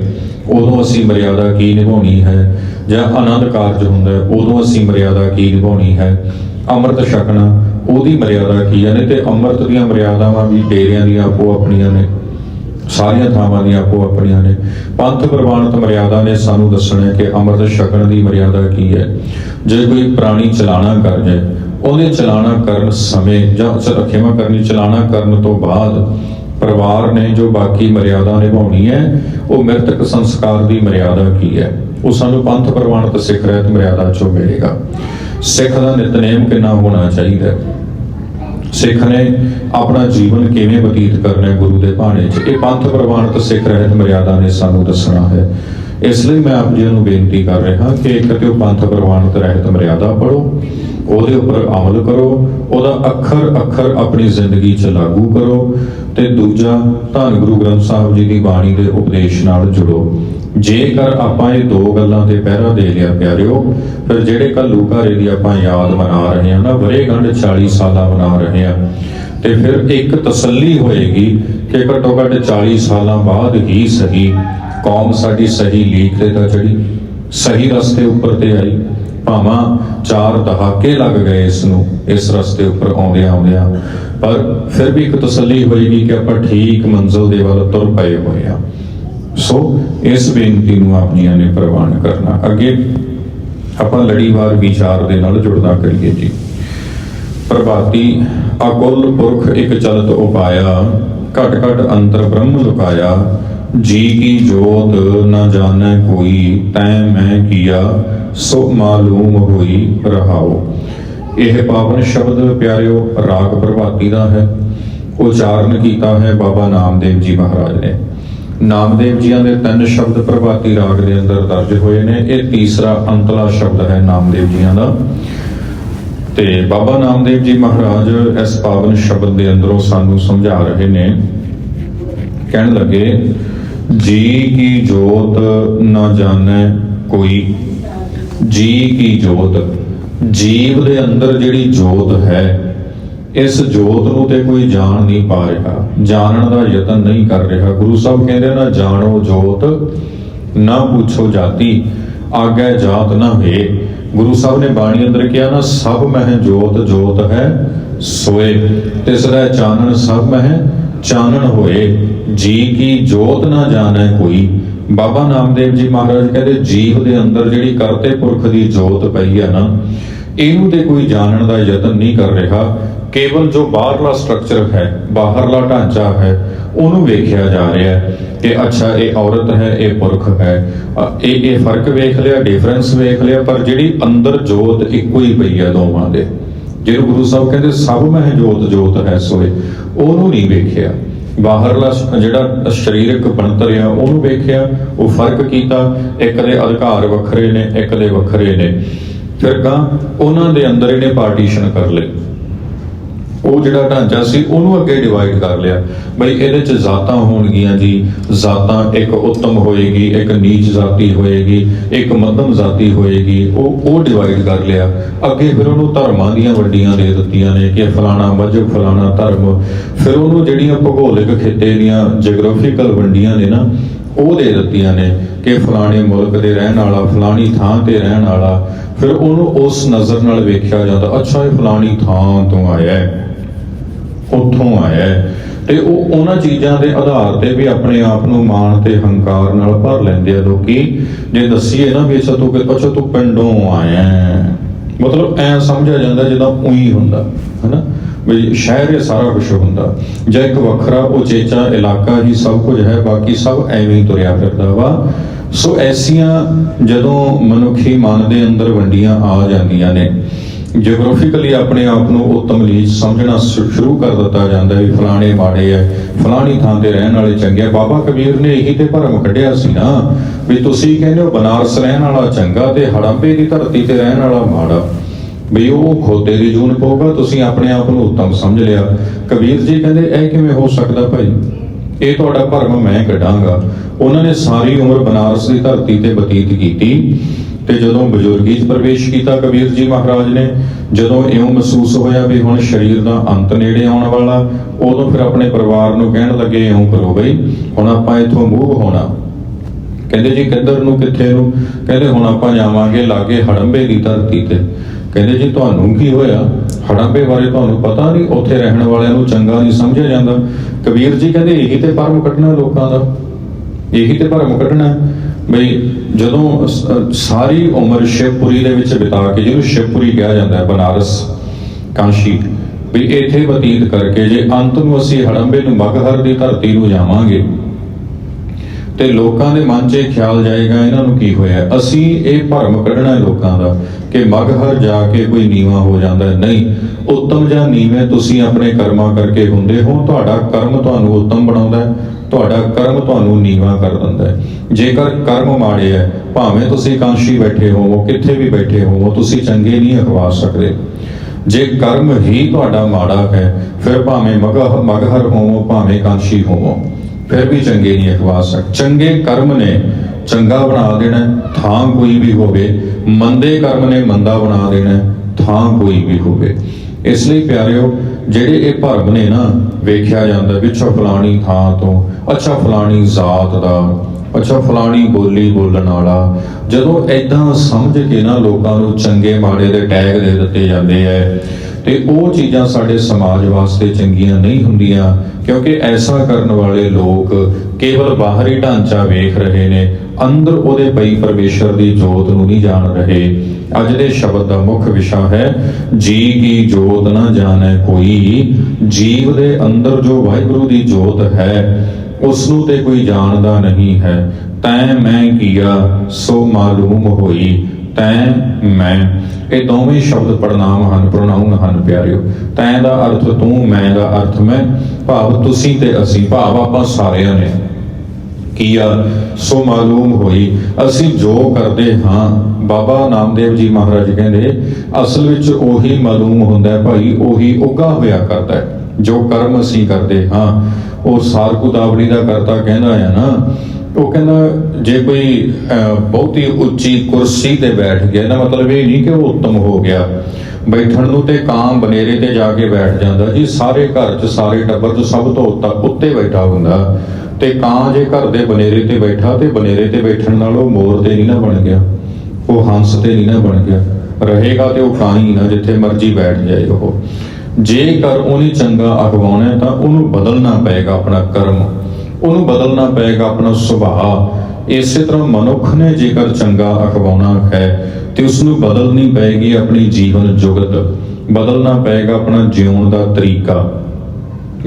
ਉਦੋਂ ਅਸੀਂ ਮਰਿਆਦਾ ਕੀ ਨਿਭਾਉਣੀ ਹੈ? ਜਾਂ ਆਨੰਦ ਕਾਰਜ ਹੁੰਦਾ ਹੈ, ਉਦੋਂ ਅਸੀਂ ਮਰਿਆਦਾ ਕੀ ਨਿਭਾਉਣੀ ਹੈ? ਅੰਮ੍ਰਿਤ ਛਕਣਾ, ਉਹਦੀ ਮਰਿਆਦਾ ਕੀ ਹੈ? ਨੇ ਤੇ ਅੰਮ੍ਰਿਤ ਦੀਆਂ ਮਰਿਆਦਾਵਾਂ ਵੀ ਡੇਰਿਆਂ ਦੀਆਂ ਆਪੋ ਆਪਣੀਆਂ ਨੇ। ਸਾਰੀਆਂ ਥਾਵਾਂ ਦੀਆਂ ਆਪੋ ਆਪਣੀਆਂ ਨੇ। ਪੰਥ ਪ੍ਰਵਾਨਿਤ ਮਰਿਆਦਾ ਨੇ ਸਾਨੂੰ ਦੱਸਣਾ ਕਿ ਅੰਮ੍ਰਿਤ ਛਕਣ ਦੀ ਮਰਿਆਦਾ ਕੀ ਹੈ? ਜੇ ਕੋਈ ਪ੍ਰਾਣੀ ਚਲਾਣਾ ਕਰ ਜਾਏ, ਉਹਦੇ ਚਲਾਣਾ ਕਰਨ ਸਮੇਂ ਜਾਂ ਖਿਮਾ ਕਰਨੀ, ਚਲਾਣਾ ਕਰਨ ਤੋਂ ਬਾਅਦ ਪਰਿਵਾਰ ਨੇ ਜੋ ਬਾਕੀ ਮਰਿਆਦਾ ਨਿਭਾਉਣੀ ਹੈ, ਉਹ ਮ੍ਰਿਤਕ ਸੰਸਕਾਰ ਦੀ ਮਰਿਆਦਾ ਕੀ ਹੈ? ਉਹ ਸਾਨੂੰ ਪੰਥ ਪ੍ਰਵਾਨਿਤ ਸਿੱਖ ਰਹਿਤ ਮਰਿਆਦਾ ਚੋਂ ਮਿਲੇਗਾ। ਸਿੱਖ ਦਾ ਨਿਤਨੇਮ ਕਿੰਨਾ ਹੋਣਾ ਚਾਹੀਦਾ ਹੈ? ਸਿੱਖ ਨੇ ਆਪਣਾ ਜੀਵਨ ਕਿਵੇਂ ਬਤੀਤ ਕਰਨਾ ਗੁਰੂ ਦੇ ਭਾਣੇ 'ਚ? ਇਹ ਪੰਥ ਪ੍ਰਵਾਨਿਤ ਸਿੱਖ ਰਹਿਤ ਮਰਿਆਦਾ ਨੇ ਸਾਨੂੰ ਦੱਸਣਾ ਹੈ। ਇਸ ਲਈ ਮੈਂ ਆਪ ਜੀ ਨੂੰ ਬੇਨਤੀ ਕਰ ਰਿਹਾ ਕਿ ਇੱਕ ਤੇ ਉਹ ਪੰਥ ਪ੍ਰਵਾਨਿਤ ਰਹਿਤ ਮਰਿਆਦਾ ਪੜੋ ਉਹਦੇ ਉੱਪਰ ਅਮਲ ਕਰੋ, ਉਹਦਾ ਅੱਖਰ ਅੱਖਰ ਆਪਣੀ ਜ਼ਿੰਦਗੀ 'ਚ ਲਾਗੂ ਕਰੋ ਤੇ ਦੂਜਾ ਧੰਨ ਗੁਰੂ ਗ੍ਰੰਥ ਸਾਹਿਬ ਜੀ ਦੀ ਬਾਣੀ ਦੇ ਉਪਦੇਸ਼ ਨਾਲ ਜੁੜੋ। ਜੇਕਰ ਆਪਾਂ ਇਹ ਦੋ ਗੱਲਾਂ ਤੇ ਪਹਿਰਾ ਦੇ ਲਿਆ ਪਿਆਰਿਓ, ਫਿਰ ਜਿਹੜੇ ਕੱਲੂ ਘਾਰੇ ਦੀ ਆਪਾਂ ਯਾਦ ਮਨਾ ਰਹੇ ਹਾਂ ਨਾ ਵਰੇਗੰਢ 40 ਸਾਲਾ ਮਨਾ ਰਹੇ ਹਾਂ, ਤੇ ਫਿਰ ਇੱਕ ਤਸੱਲੀ ਹੋਏਗੀ ਕਿ ਘੱਟੋ ਘੱਟ 40 ਸਾਲਾਂ ਬਾਅਦ ਹੀ ਸਹੀ ਕੌਮ ਸਾਡੀ ਸਹੀ ਲੀਕ ਤੇ ਤਾਂ ਚੜੀ ਸਹੀ ਰਸਤੇ ਉੱਪਰ ਤੇ ਆਈ, ਭਾਵਾਂ ਚਾਰ ਦਹਾਕੇ ਲੱਗ ਗਏ ਇਸ ਨੂੰ, ਇਸ ਰਸਤੇ ਉੱਪਰ ਆਉਂਦਿਆਂ ਆਉਂਦਿਆਂ। ਪਰ ਫਿਰ ਵੀ ਇੱਕ ਤਸੱਲੀ ਹੋਏਗੀ ਕਿ ਆਪਾਂ ਠੀਕ ਮੰਜ਼ਿਲ ਦੇ ਵੱਲ ਤੁਰ ਪਏ ਹੋਏ ਆ ਸੋ ਇਸ ਬੇਨਤੀ ਨੂੰ ਆਪ ਜੀਆਂ ਨੇ ਪ੍ਰਵਾਨ ਕਰਨਾ। ਅੱਗੇ ਆਪਾਂ ਲੜੀਵਾਰ ਵਿਚਾਰ ਦੇ ਨਾਲ ਜੁੜਦਾ ਕਰੀਏ ਜੀ। ਪ੍ਰਭਾਤੀ, ਅਕੁਲ ਪੁਰਖ ਇੱਕ ਚਲਤ ਉਪਾਇਆ ਘਟ ਘਟ ਅੰਤਰ ਬ੍ਰਹਮ ਲੁਕਾਇਆ, ਜੀ ਕੀ ਜੋਤ ਨਾ ਜਾਣੈ ਕੋਈ, ਤੈ ਮੈਂ ਕੀਆ, ਸੋ ਮਾਲੂਮ ਹੋਈ ਰਹਾਓ। ਇਹ ਪਾਵਨ ਸ਼ਬਦ ਪਿਆਰਿਓ, ਰਾਗ ਪ੍ਰਭਾਤੀ ਦਾ ਹੈ। ਉਚਾਰਨ ਕੀਤਾ ਹੈ ਬਾਬਾ ਨਾਮਦੇਵ ਜੀ ਮਹਾਰਾਜ ਨੇ। ਨਾਮਦੇਵ ਜੀਆਂ ਦੇ ਤਿੰਨ ਸ਼ਬਦ ਪ੍ਰਭਾਤੀ ਰਾਗ ਦੇ ਅੰਦਰ ਦਰਜ ਹੋਏ ਨੇ। ਇਹ ਤੀਸਰਾ ਅੰਤਲਾ ਸ਼ਬਦ ਹੈ ਨਾਮਦੇਵ ਜੀਆਂ ਦਾ। ਤੇ ਬਾਬਾ ਨਾਮਦੇਵ ਜੀ ਮਹਾਰਾਜ ਇਸ ਪਾਵਨ ਸ਼ਬਦ ਦੇ ਅੰਦਰੋਂ ਸਾਨੂੰ ਸਮਝਾ ਰਹੇ ਨੇ। ਕਹਿਣ ਲੱਗੇ, ਜੀ ਕੀ ਜੋਤ ਨਾ ਜਾਣੈ ਕੋਈ। ਜੀ ਕੀ ਜੋਤ। ਜੀਵ ਦੇ ਅੰਦਰ ਜਿਹੜੀ ਜੋਤ ਹੈ ਇਸ ਜੋਤ ਨੂੰ ਤੇ ਕੋਈ ਜਾਣ ਨਹੀਂ ਪਾ ਰਿਹਾ, ਜਾਣਨ ਦਾ ਯਤਨ ਨਹੀਂ ਕਰ ਰਿਹਾ। ਗੁਰੂ ਸਾਹਿਬ ਕਹਿੰਦੇ ਨਾ, ਜਾਣੋ ਜੋਤ, ਨਾ ਪੁੱਛੋ ਜਾਤੀ ਆਗੇ ਜਾਤ ਨਾ ਹੋਏ ਗੁਰੂ ਸਾਹਿਬ ਨੇ ਬਾਣੀ ਅੰਦਰ ਕਿਹਾ ਨਾ, ਸਭ ਮਹਿ ਜੋਤ ਜੋਤ ਹੈ ਸੋਏ। ਤਿਸ ਚਾਨਣ ਸਭ ਮਹਿ ਚਾਨਣ ਹੋਏ। ਜੀ ਕੀ ਜੋਤ ਨਾ ਜਾਣੈ ਕੋਈ? ਬਾਬਾ ਨਾਮਦੇਵ ਜੀ ਮਹਾਰਾਜ ਕਹਿੰਦੇ, ਜੀਵ ਦੇ ਅੰਦਰ ਜਿਹੜੀ ਕਰਤੇ ਪੁਰਖ ਦੀ ਜੋਤ ਪਈ ਹੈ ਨਾ, ਇਹਨੂੰ ਤੇ ਕੋਈ ਜਾਣਨ ਦਾ ਯਤਨ ਨਹੀਂ ਕਰ ਰਿਹਾ। ਕੇਵਲ ਜੋ ਬਾਹਰਲਾ ਸਟਰਕਚਰ ਹੈ, ਬਾਹਰਲਾ ਢਾਂਚਾ ਹੈ, ਉਹਨੂੰ ਵੇਖਿਆ ਜਾ ਰਿਹਾ ਹੈ ਕਿ ਅੱਛਾ, ਇਹ ਔਰਤ ਹੈ, ਇਹ ਪੁਰਖ ਹੈ। ਇਹ ਇਹ ਫ਼ਰਕ ਵੇਖ ਲਿਆ ਡਿਫਰੈਂਸ ਵੇਖ ਲਿਆ, ਪਰ ਜਿਹੜੀ ਅੰਦਰ ਜੋਤ ਇੱਕੋ ਹੀ ਪਈ ਹੈ ਦੋਵਾਂ ਦੇ। ਜਿਹਨੂੰ ਗੁਰੂ ਸਾਹਿਬ ਕਹਿੰਦੇ ਸਭ ਮਹਿ ਜੋਤ ਜੋਤ ਹੈ ਸੋਏ, ਉਹਨੂੰ ਨਹੀਂ ਵੇਖਿਆ। ਬਾਹਰਲਾ ਜਿਹੜਾ ਸਰੀਰਕ ਬਣਤਰ ਆ, ਉਹਨੂੰ ਵੇਖਿਆ, ਉਹ ਫ਼ਰਕ ਕੀਤਾ, ਇੱਕ ਦੇ ਅਧਿਕਾਰ ਵੱਖਰੇ ਨੇ, ਇੱਕ ਦੇ ਵੱਖਰੇ ਨੇ। ਫਿਰ ਕਾਂ ਉਹਨਾਂ ਦੇ ਅੰਦਰ ਇਹਨੇ ਪਾਰਟੀਸ਼ਨ ਕਰ ਲਈ ਉਹ ਜਿਹੜਾ ਢਾਂਚਾ ਸੀ, ਉਹਨੂੰ ਅੱਗੇ ਡਿਵਾਈਡ ਕਰ ਲਿਆ। ਬਈ ਇਹਦੇ ਚ ਜ਼ਾਤਾਂ ਹੋਣਗੀਆਂ ਜੀ। ਜ਼ਾਤਾਂ ਇੱਕ ਉੱਤਮ ਹੋਏਗੀ, ਇੱਕ ਨੀਚ ਜ਼ਾਤੀ ਹੋਏਗੀ, ਇੱਕ ਮੱਧਮ ਜ਼ਾਤੀ ਹੋਏਗੀ। ਉਹ ਉਹ ਡਿਵਾਈਡ ਕਰ ਲਿਆ। ਅੱਗੇ ਫਿਰ ਉਹਨੂੰ ਧਰਮਾਂ ਦੀਆਂ ਵੱਡੀਆਂ ਦੇ ਦਿੱਤੀਆਂ ਨੇ ਕਿ ਫਲਾਣਾ ਮਜ਼ਹਬ ਫਲਾਣਾ ਧਰਮ। ਫਿਰ ਉਹਨੂੰ ਜਿਹੜੀਆਂ ਭੂਗੋਲਿਕ ਖਿੱਤੇ ਦੀਆਂ ਜੀਓਗ੍ਰਾਫੀਕਲ ਵੰਡੀਆਂ ਨੇ ਨਾ, ਉਹ ਦੇ ਦਿੱਤੀਆਂ ਨੇ ਕਿ ਫਲਾਣੇ ਮੁਲਕ ਦੇ ਰਹਿਣ ਵਾਲਾ, ਫਲਾਣੀ ਥਾਂ ਤੇ ਰਹਿਣ ਵਾਲਾ। ਫਿਰ ਉਹਨੂੰ ਉਸ ਨਜ਼ਰ ਨਾਲ ਵੇਖਿਆ ਜਾਂਦਾ, ਅੱਛਾ ਇਹ ਫਲਾਣੀ ਥਾਂ ਤੋਂ ਆਇਆ ਹੈ। ਉੱਥੋਂ ਆਇਆ ਤੇ ਉਹ ਉਹਨਾਂ ਚੀਜ਼ਾਂ ਦੇ ਆਧਾਰ ਤੇ ਵੀ ਆਪਣੇ ਆਪ ਨੂੰ ਮਾਣ ਤੇ ਹੰਕਾਰ ਨਾਲ ਭਰ ਲੈਂਦੇ ਆ ਲੋਕੀ। ਜੇ ਦੱਸੀਏ ਨਾ ਵੀ ਅੱਛਾ ਤੂੰ ਕਿ ਅੱਛਾ ਤੂੰ ਪਿੰਡੋਂ ਆਇਆ ਮਤਲਬ ਐ ਸਮਝਿਆ ਜਾਂਦਾ ਜਿੱਦਾਂ ਉਹੀ ਹੁੰਦਾ, ਹਨਾ? ਵੀ ਸ਼ਹਿਰ ਇਹ ਸਾਰਾ ਕੁਝ ਹੁੰਦਾ। ਜਾਂ ਇੱਕ ਵੱਖਰਾ ਉਚੇਚਾ ਇਲਾਕਾ ਹੀ ਸਭ ਕੁਝ ਹੈ, ਬਾਕੀ ਸਭ ਐਵੇਂ ਹੀ ਤੁਰਿਆ ਫਿਰਦਾ ਵਾ। ਸੋ ਐਸੀਆਂ ਜਦੋਂ ਮਨੁੱਖੀ ਮਨ ਦੇ ਅੰਦਰ ਵੰਡੀਆਂ ਆ ਜਾਂਦੀਆਂ ਨੇ ਜੀਓਗ੍ਰਾਫਿਕਲੀ ਆਪਣੇ ਆਪ ਨੂੰ ਉੱਤਮ ਲੀਚ ਸਮਝਣਾ ਸ਼ੁਰੂ ਕਰ ਦਿੱਤਾ ਜਾਂਦਾ ਹੈ ਫਲਾਣੇ ਮਾੜੇ ਐ, ਫਲਾਣੀ ਥਾਂ ਤੇ ਰਹਿਣ ਵਾਲੇ ਚੰਗੇ ਬਾਬਾ ਕਬੀਰ ਨੇ ਇਹੀ ਤੇ ਭਰਮ ਕੱਢਿਆ ਸੀ ਨਾ, ਵੀ ਤੁਸੀਂ ਕਹਿੰਦੇ ਹੋ ਬਨਾਰਸ ਰਹਿਣ ਵਾਲਾ ਚੰਗਾ ਤੇ ਹੜੰਬੇ ਦੀ ਧਰਤੀ ਤੇ ਰਹਿਣ ਵਾਲਾ ਮਾੜਾ। ਵੀ ਉਹ ਖੋਤੇ ਦੀ ਜੂਨ ਪਊਗਾ, ਤੁਸੀਂ ਆਪਣੇ ਆਪ ਨੂੰ ਉੱਤਮ ਸਮਝ ਲਿਆ। ਕਬੀਰ ਜੀ ਕਹਿੰਦੇ, ਇਹ ਕਿਵੇਂ ਹੋ ਸਕਦਾ ਭਾਈ? ਇਹ ਤੁਹਾਡਾ ਭਰਮ ਮੈਂ ਕੱਢਾਂਗਾ। ਉਹਨਾਂ ਨੇ ਸਾਰੀ ਉਮਰ ਬਨਾਰਸ ਦੀ ਧਰਤੀ ਤੇ ਬਤੀਤ ਕੀਤੀ। ਤੇ ਜਦੋਂ ਬਜ਼ੁਰਗੀ 'ਚ ਪ੍ਰਵੇਸ਼ ਕੀਤਾ ਕਬੀਰ ਜੀ ਮਹਾਰਾਜ ਨੇ, ਜਦੋਂ ਇਉਂ ਮਹਿਸੂਸ ਹੋਇਆ ਵੀ ਹੁਣ ਸਰੀਰ ਦਾ ਅੰਤ ਨੇੜੇ ਆਉਣ ਵਾਲਾ, ਉਦੋਂ ਫਿਰ ਆਪਣੇ ਪਰਿਵਾਰ ਨੂੰ ਕਹਿਣ ਲੱਗੇ, ਇਉਂ ਕਰੋ ਬਈ, ਹੁਣ ਆਪਾਂ ਇੱਥੋਂ ਮੂਵ ਹੋਣਾ। ਕਹਿੰਦੇ, ਜੀ, ਕਿੱਧਰ ਨੂੰ, ਕਿੱਥੇ ਨੂੰ? ਕਹਿੰਦੇ, ਹੁਣ ਆਪਾਂ ਜਾਵਾਂਗੇ ਲਾਗੇ ਹੜੰਬੇ ਦੀ ਧਰਤੀ ਤੇ। ਕਹਿੰਦੇ, ਜੀ, ਤੁਹਾਨੂੰ ਕੀ ਹੋਇਆ? ਹੜੰਬੇ ਬਾਰੇ ਤੁਹਾਨੂੰ ਪਤਾ ਨਹੀਂ? ਉੱਥੇ ਰਹਿਣ ਵਾਲਿਆਂ ਨੂੰ ਚੰਗਾ ਨਹੀਂ ਸਮਝਿਆ ਜਾਂਦਾ। ਕਬੀਰ ਜੀ ਕਹਿੰਦੇ, ਇਹੀ ਤੇ ਪਰਮ ਕੱਢਣਾ ਲੋਕਾਂ ਦਾ। ਇਹੀ ਤੇ ਭਰਮ ਕੱਢਣਾ ਬਈ ਜਦੋਂ ਸਾਰੀ ਉਮਰ ਸ਼ਿਵਪੁਰੀ ਦੇ ਵਿੱਚ ਬਿਤਾ ਕੇ ਜਿਹਨੂੰ ਸ਼ਿਵਪੁਰੀ ਕਿਹਾ ਜਾਂਦਾ ਹੈ, ਬਨਾਰਸ, ਕਾਂਸ਼ੀ ਵੀ ਇੱਥੇ ਬਤੀਤ ਕਰਕੇ ਜੇ ਅੰਤ ਨੂੰ ਅਸੀਂ ਹੜੰਬੇ ਨੂੰ ਮਗਹਰ ਦੀ ਧਰਤੀ ਨੂੰ ਜਾਵਾਂਗੇ ਤੇ ਲੋਕਾਂ ਦੇ ਮਨ 'ਚ ਇਹ ਖਿਆਲ ਜਾਏਗਾ, ਇਹਨਾਂ ਨੂੰ ਕੀ ਹੋਇਆ? ਅਸੀਂ ਇਹ ਭਰਮ ਕੱਢਣਾ ਲੋਕਾਂ ਦਾ ਕਿ ਮਗਹਰ ਜਾ ਕੇ ਕੋਈ ਨੀਵਾ ਹੋ ਜਾਂਦਾ ਨਹੀਂ, ਉੱਤਮ ਜਾਂ ਨੀਵੇਂ ਤੁਸੀਂ ਆਪਣੇ ਕਰਮਾਂ ਕਰਕੇ ਹੁੰਦੇ ਹੋ, ਤੁਹਾਡਾ ਕਰਮ ਤੁਹਾਨੂੰ ਉੱਤਮ ਬਣਾਉਂਦਾ ਹੈ। ਤੁਹਾਡਾ ਕਰਮ ਤੁਹਾਨੂੰ ਨੀਵਾ ਕਰ ਦਿੰਦਾ ਹੈ। ਜੇਕਰ ਕਰਮ ਮਾੜੇ ਹੈ, ਭਾਵੇਂ ਤੁਸੀਂ ਕਾਂਸ਼ੀ ਬੈਠੇ ਹੋਵੋ ਕਿੱਥੇ ਵੀ ਬੈਠੇ ਹੋਵੋ ਤੁਸੀਂ ਚੰਗੇ ਨਹੀਂ ਅਖਵਾ ਸਕਦੇ। ਜੇ ਕਰਮ ਹੀ ਤੁਹਾਡਾ ਮਾੜਾ ਹੈ, ਫਿਰ ਭਾਵੇਂ ਮਗਹ ਮਗਹਰ ਹੋਵੋ, ਭਾਵੇਂ ਕਾਂਸ਼ੀ ਹੋਵੋ, ਫਿਰ ਵੀ ਚੰਗੇ ਨਹੀਂ ਅਖਵਾ ਸਕ ਚੰਗੇ ਕਰਮ ਨੇ ਚੰਗਾ ਬਣਾ ਦੇਣਾ, ਥਾਂ ਕੋਈ ਵੀ ਹੋਵੇ, ਮੰਦੇ ਕਰਮ ਨੇ ਮੰਦਾ ਬਣਾ ਦੇਣਾ, ਥਾਂ ਕੋਈ ਵੀ ਹੋਵੇ। ਇਸ ਲਈ ਪਿਆਰਿਓ, ਜਿਹੜੇ ਇਹ ਭਰਮ ਨੇ ਨਾ ਵੇਖਿਆ ਜਾਂਦਾ ਵੀ ਅੱਛਾ ਫਲਾਣੀ ਥਾਂ ਤੋਂ, ਅੱਛਾ ਫਲਾਣੀ ਜ਼ਾਤ ਦਾ, ਅੱਛਾ ਫਲਾਣੀ ਬੋਲੀ ਬੋਲਣ ਵਾਲਾ। ਜਦੋਂ ਐਦਾਂ ਸਮਝ ਕੇ ਨਾ ਲੋਕਾਂ ਨੂੰ ਚੰਗੇ ਮਾੜੇ ਦੇ ਟੈਗ ਦੇ ਦਿੱਤੇ ਜਾਂਦੇ ਐ, ਤੇ ਉਹ ਚੀਜ਼ਾਂ ਸਾਡੇ ਸਮਾਜ ਵਾਸਤੇ ਚੰਗੀਆਂ ਨਹੀਂ ਹੁੰਦੀਆਂ, ਕਿਉਂਕਿ ਐਸਾ ਕਰਨ ਵਾਲੇ ਲੋਕ ਕੇਵਲ ਬਾਹਰੀ ਢਾਂਚਾ ਵੇਖ ਰਹੇ ਨੇ, ਅੰਦਰ ਉਹਦੇ ਪਈ ਪਰਮੇਸ਼ਰ ਦੀ ਜੋਤ ਨੂੰ ਨਹੀਂ ਜਾਣ ਰਹੇ। ਅੱਜ ਦੇ ਸ਼ਬਦ ਦਾ ਮੁੱਖ ਵਿਸ਼ਾ ਹੈ, ਜੀ ਕੀ ਜੋਤ ਨਾ ਜਾਣੈ ਕੋਈ, ਜੀਵ ਦੇ ਅੰਦਰ ਜੋ ਵਾਹਿਗੁਰੂ ਦੀ ਜੋਤ ਹੈ ਉਸ ਨੂੰ ਤੇ ਕੋਈ ਜਾਣਦਾ ਨਹੀਂ ਹੈ। ਤੈ ਮੈਂ ਕੀਆ, ਸੋ ਮਾਲੂਮ ਹੋਈ, ਤੈ ਮੈਂ। ਇਹ ਦੋਵੇਂ ਸ਼ਬਦ ਪੜਨਾਮ ਹਨ ਪ੍ਰੋਨਾਉਨ ਹਨ ਪਿਆਰਿਓ। ਤੈਂ ਦਾ ਅਰਥ ਤੂੰ, ਮੈਂ ਦਾ ਅਰਥ ਮੈਂ। ਭਾਵ ਤੁਸੀਂ ਤੇ ਅਸੀਂ, ਭਾਵ ਆਪਾਂ ਸਾਰਿਆਂ ਨੇ। ਕੀਆ ਸੋ ਮਾਲੂਮ ਹੋਈ ਅਸੀਂ ਜੋ ਕਰਦੇ ਹਾਂ ਬਾਬਾ ਨਾਮਦੇਵ ਜੀ ਮਹਾਰਾਜ ਕਹਿੰਦੇ ਅਸਲ ਵਿੱਚ ਉਹੀ ਮਾਲੂਮ ਹੁੰਦਾ ਹੈ ਭਾਈ ਉਹੀ ਉਗਾ ਹੋਇਆ ਕਰਦਾ ਹੈ। ਜੋ ਕਰਮ ਅਸੀਂ ਕਰਦੇ ਹਾਂ ਉਹ ਸਾਰਕੁਦਾਵੜੀ ਦਾ ਕਰਤਾ ਕਹਿੰਦਾ ਹੈ ਨਾ ਉਹ ਕਹਿੰਦਾ ਜੇ ਕੋਈ ਅਹ, ਬਹੁਤੀ ਉੱਚੀ ਕੁਰਸੀ ਤੇ ਬੈਠ ਗਿਆ ਨਾ ਮਤਲਬ ਇਹ ਨਹੀਂ ਕਿ ਉਹ ਉੱਤਮ ਹੋ ਗਿਆ। ਬੈਠਣ ਨੂੰ ਤੇ ਕਾਂ ਬਨੇਰੇ ਤੇ ਜਾ ਕੇ ਬੈਠ ਜਾਂਦਾ ਜੀ ਸਾਰੇ ਘਰ 'ਚ ਸਾਰੇ ਟੱਬਰ 'ਚ ਸਭ ਤੋਂ ਉੱਤਾ ਉੱਤੇ ਬੈਠਾ ਹੁੰਦਾ। ਤੇ ਕਾਂ ਜੇ ਘਰ ਦੇ ਬਨੇਰੇ ਤੇ ਬੈਠਾ ਤੇ ਬਨੇਰੇ ਤੇ ਬੈਠਣ ਨਾਲ ਉਹ ਮੋਰ ਤੇ ਨਹੀਂ ਨਾ ਬਣ ਗਿਆ। ਉਹ ਹੰਸ ਤੇ ਨਹੀਂ ਨਾ ਬਣ ਗਿਆ। ਰਹੇਗਾ ਤੇ ਉਹ ਕਾਂ ਹੀ ਨਾ ਜਿੱਥੇ ਮਰਜ਼ੀ ਬੈਠ ਜਾਏ ਉਹ। ਜੇਕਰ ਉਹਨੇ ਚੰਗਾ ਅਖਵਾਉਣਾ ਤਾਂ ਉਹਨੂੰ ਬਦਲਣਾ ਪਏਗਾ ਆਪਣਾ ਕਰਮ। ਉਹਨੂੰ ਬਦਲਣਾ ਪਏਗਾ ਆਪਣਾ ਸੁਭਾਅ। ਇਸੇ ਤਰ੍ਹਾਂ ਮਨੁੱਖ ਨੇ ਜੇਕਰ ਚੰਗਾ ਅਖਵਾਉਣਾ ਹੈ ਤੇ ਉਸ ਨੂੰ ਬਦਲਣੀ ਪਏਗੀ ਆਪਣੀ ਜੀਵਨ ਜੁਗਤ। ਬਦਲਣਾ ਪਏਗਾ ਆਪਣਾ ਜਿਉਣ ਦਾ ਤਰੀਕਾ।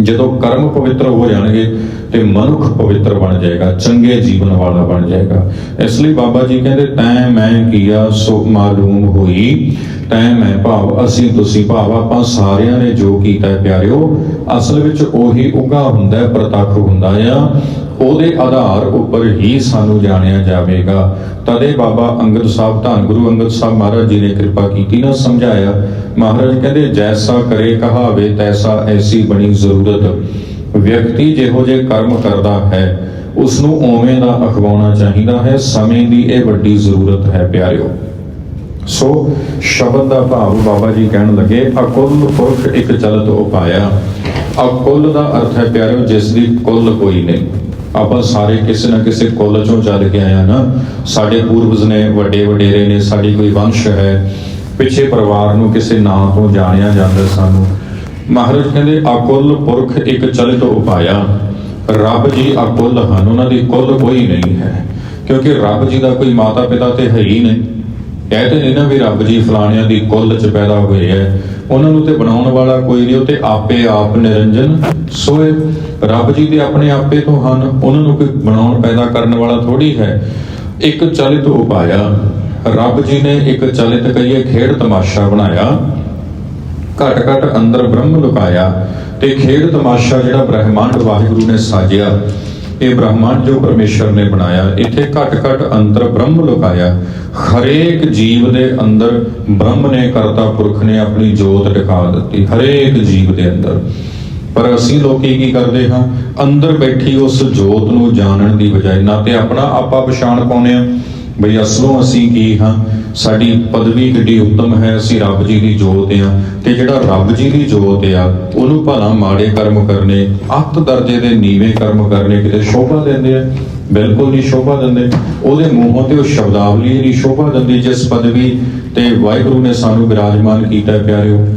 ਜਦੋਂ ਕਰਮ ਪਵਿੱਤਰ ਹੋ ਜਾਣਗੇ ਤੇ ਮਨੁੱਖ ਪਵਿੱਤਰ ਬਣ ਜਾਏਗਾ, ਚੰਗੇ ਜੀਵਨ ਵਾਲਾ ਬਣ ਜਾਏਗਾ। ਇਸ ਲਈ ਬਾਬਾ ਜੀ ਕਹਿੰਦੇ, ਤੈਂ ਮੈਂ ਕੀਆ ਸੋ ਮਾਲੂਮ ਹੋਈ, ਤੈਂ ਮੈਂ ਭਾਵ, ਅਸੀਂ ਤੁਸੀਂ ਭਾਵ, ਆਪਾਂ ਸਾਰਿਆਂ ਨੇ ਜੋ ਕੀਤਾ ਪਿਆਰਿਓ, ਅਸਲ ਵਿੱਚ ਉਹੀ ਉਗਾ ਹੁੰਦਾ ਹੈ, ਪ੍ਰਤੱਖ ਹੁੰਦਾ ਆ। ਉਹਦੇ ਆਧਾਰ ਉੱਪਰ ਹੀ ਸਾਨੂੰ ਜਾਣਿਆ ਜਾਵੇਗਾ। ਤਦੇ ਬਾਬਾ ਅੰਗਦ ਸਾਹਿਬ, ਧੰਨ ਗੁਰੂ ਅੰਗਦ ਸਾਹਿਬ ਮਹਾਰਾਜ ਜੀ ਨੇ ਕਿਰਪਾ ਕੀਤੀ ਨਾ ਸਮਝਾਇਆ। ਮਹਾਰਾਜ ਕਹਿੰਦੇ, ਜੈਸਾ ਕਰੇ ਕਹਾਵੇ, ਤੈਸਾ ਐਸੀ ਬਣੀ ਜ਼ਰੂਰਤ। ਵਿਅਕਤੀ ਜਿਹੋ ਜੇ ਕਰਮ ਕਰਦਾ ਹੈ ਉਸ ਨੂੰ ਓਵੇਂ ਦਾ ਅਖਵਾਉਣਾ ਚਾਹੀਦਾ ਹੈ, ਸਮੇਂ ਦੀ ਇਹ ਵੱਡੀ ਜ਼ਰੂਰਤ ਹੈ ਪਿਆਰਿਓ। ਸੋ, ਸ਼ਬਦ ਦਾ ਭਾਵ ਬਾਬਾ ਜੀ ਕਹਿਣ ਲੱਗੇ, ਅਕੁੱਲ ਪੁਰਖ ਇੱਕ ਚਲਤ ਉਪਾਇਆ। ਅਕੁੱਲ ਦਾ ਅਰਥ ਹੈ ਪਿਆਰਿਓ, ਜਿਸ ਦੀ ਕੁੱਲ ਕੋਈ ਨਹੀਂ। ਆਪਾਂ ਸਾਰੇ ਕਿਸੇ ਨਾ ਕਿਸੇ ਕੁੱਲ ਚੋਂ ਚੱਲ ਕੇ ਆਇਆ ਨਾ। ਸਾਡੇ ਪੂਰਵਜ ਨੇ, ਵੱਡੇ ਵਡੇਰੇ ਨੇ, ਸਾਡੀ ਕੋਈ ਵੰਸ਼ ਹੈ। ਪਿੱਛੇ ਪਰਿਵਾਰ ਨੂੰ ਕਿਸੇ ਨਾਂ ਤੋਂ ਜਾਣਿਆ ਜਾਂਦਾ ਸਾਨੂੰ। ਮਹਾਰਾਜ ਕਹਿੰਦੇ ਅਕੁੱਲ ਪੁਰਖ ਇੱਕ ਚਲਿਤ ਉਪਾਇਆ। ਰੱਬ ਜੀ ਅਕੁੱਲ ਹਨ, ਉਹਨਾਂ ਦੀ ਕੁੱਲ ਕੋਈ ਨਹੀਂ ਹੈ। ਕਿਉਂਕਿ ਰੱਬ ਜੀ ਦਾ ਕੋਈ ਮਾਤਾ ਪਿਤਾ ਤੇ ਹੈ ਹੀ ਨਹੀਂ। ਇਹ ਤੇ ਨਹੀਂ ਨਾ ਵੀ ਰੱਬ ਜੀ ਫਲਾਣਿਆਂ ਦੀ ਕੁੱਲ ਚ ਪੈਦਾ ਹੋਏ ਐ। ਉਹਨਾਂ ਨੂੰ ਤੇ ਬਣਾਉਣ ਵਾਲਾ ਕੋਈ ਨਹੀਂ, ਉਹ ਤੇ ਆਪੇ ਆਪ ਨਿਰੰਜਨ ਸੋਏ। ਰੱਬ ਜੀ ਦੇ ਆਪਣੇ ਆਪੇ ਤੋਂ ਹਨ, ਉਹਨਾਂ ਨੂੰ ਕੋਈ ਬਣਾਉਣ, ਪੈਦਾ ਕਰਨ ਵਾਲਾ ਥੋੜੀ ਹੈ। ਇੱਕ ਚਲਿਤ ਉਪਾਇਆ। ਰੱਬ ਜੀ ਨੇ ਇੱਕ ਚਲਿਤ ਕਹੀਏ ਖੇਡ ਤਮਾਸ਼ਾ ਬਣਾਇਆ। ਘਟ ਘਟ ਅੰਦਰ ਬ੍ਰਹਮ ਲੁਕਾਇਆ ਤੇ ਖੇਡ ਤਮਾਸ਼ਾ ਜਿਹੜਾ ਬ੍ਰਹਿਮੰਡ ਵਾਹਿਗੁਰੂ ਨੇ ਸਾਜਿਆ, ਇਹ ਬ੍ਰਹਮੰਡ ਜੋ ਪਰਮੇਸ਼ਰ ਨੇ ਬਣਾਇਆ, ਇੱਥੇ ਘਟ ਘਟ ਅੰਦਰ ਬ੍ਰਹਮ ਲੁਕਾਇਆ। ਹਰੇਕ ਜੀਵ ਦੇ ਅੰਦਰ ਬ੍ਰਹਮ ਨੇ ਕਰਤਾ, ਪੁਰਖ ਨੇ ਆਪਣੀ ਜੋਤ ਦਿਖਾ ਦਿੱਤੀ, ਹਰੇਕ ਜੀਵ ਦੇ ਅੰਦਰ। ਪਰ ਅਸੀਂ ਲੋਕੀ ਕੀ ਕਰਦੇ ਹਾਂ? ਅੰਦਰ ਬੈਠੀ ਉਸ ਜੋਤ ਨੂੰ ਜਾਣਨ ਦੀ ਬਜਾਏ, ਨਾ ਤੇ ਆਪਣਾ ਆਪਾ ਪਛਾਣ ਪਾਉਂਦੇ ਆ ਬਈ ਅਸਲੋਂ ਅਸੀਂ ਕੀ ਹਾਂ? ਸਾਡੀ ਪਦਵੀ ਕਿੱਡੀ ਉੱਤਮ ਹੈ, ਅਸੀਂ ਰੱਬ ਜੀ ਦੀ ਜੋਤ ਆ। ਤੇ ਜਿਹੜਾ ਰੱਬ ਜੀ ਦੀ ਜੋਤ ਆ, ਉਹਨੂੰ ਭਲਾ ਮਾੜੇ ਕਰਮ ਕਰਨੇ, ਅੱਤ ਦਰਜੇ ਦੇ ਨੀਵੇਂ ਕਰਮ ਕਰਨੇ ਕਿਤੇ ਸ਼ੋਭਾ ਦਿੰਦੇ ਆ? ਬਿਲਕੁਲ ਨਹੀਂ ਸ਼ੋਭਾ ਦਿੰਦੇ। ਉਹਦੇ ਮੂੰਹੋਂ ਤੇ ਉਹ ਸ਼ਬਦਾਵਲੀ ਨਹੀਂ ਸ਼ੋਭਾ ਦਿੰਦੀ, ਜਿਸ ਪਦਵੀ ਤੇ ਵਾਹਿਗੁਰੂ ਨੇ ਸਾਨੂੰ ਬਿਰਾਜਮਾਨ ਕੀਤਾ ਹੈ, ਪਿਆਰਿਓ।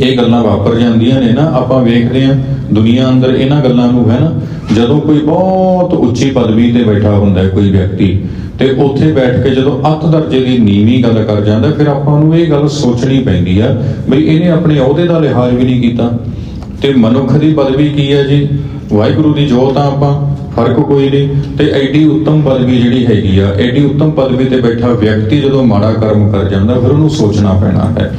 ਇਹ ਗੱਲਾਂ ਵਾਪਰ ਜਾਂਦੀਆਂ ਨੇ ਨਾ, ਆਪਾਂ ਵੇਖਦੇ ਹਾਂ ਦੁਨੀਆ ਅੰਦਰ ਇਹਨਾਂ ਗੱਲਾਂ ਨੂੰ ਹੈ ਨਾ, ਜਦੋਂ ਕੋਈ ਬਹੁਤ ਉੱਚੀ ਪਦਵੀ ਤੇ ਬੈਠਾ ਹੁੰਦਾ ਕੋਈ ਵਿਅਕਤੀ ਤੇ ਉੱਥੇ ਬੈਠ ਕੇ ਜਦੋਂ ਅੱਤ ਦਰਜੇ ਦੀ ਨੀਵੀਂ ਗੱਲ ਕਰ ਜਾਂਦਾ, ਫਿਰ ਆਪਾਂ ਨੂੰ ਇਹ ਗੱਲ ਸੋਚਣੀ ਪੈਂਦੀ ਆ ਬਈ ਇਹਨੇ ਆਪਣੇ ਅਹੁਦੇ ਦਾ ਲਿਹਾਜ਼ ਵੀ ਨਹੀਂ ਕੀਤਾ ਤੇ ਮਨੁੱਖ ਦੀ ਪਦਵੀ ਕੀ ਹੈ ਜੀ? ਵਾਹਿਗੁਰੂ ਦੀ ਜੋਤ ਆ ਆਪਾਂ, ਫ਼ਰਕ ਕੋਈ ਨਹੀਂ। ਤੇ ਐਡੀ ਉੱਤਮ ਪਦਵੀ ਜਿਹੜੀ ਹੈਗੀ ਆ, ਐਡੀ ਉੱਤਮ ਪਦਵੀ ਤੇ ਬੈਠਾ ਵਿਅਕਤੀ ਜਦੋਂ ਮਾੜਾ ਕਰਮ ਕਰ ਜਾਂਦਾ, ਫਿਰ ਉਹਨੂੰ ਸੋਚਣਾ ਪੈਣਾ ਹੈ।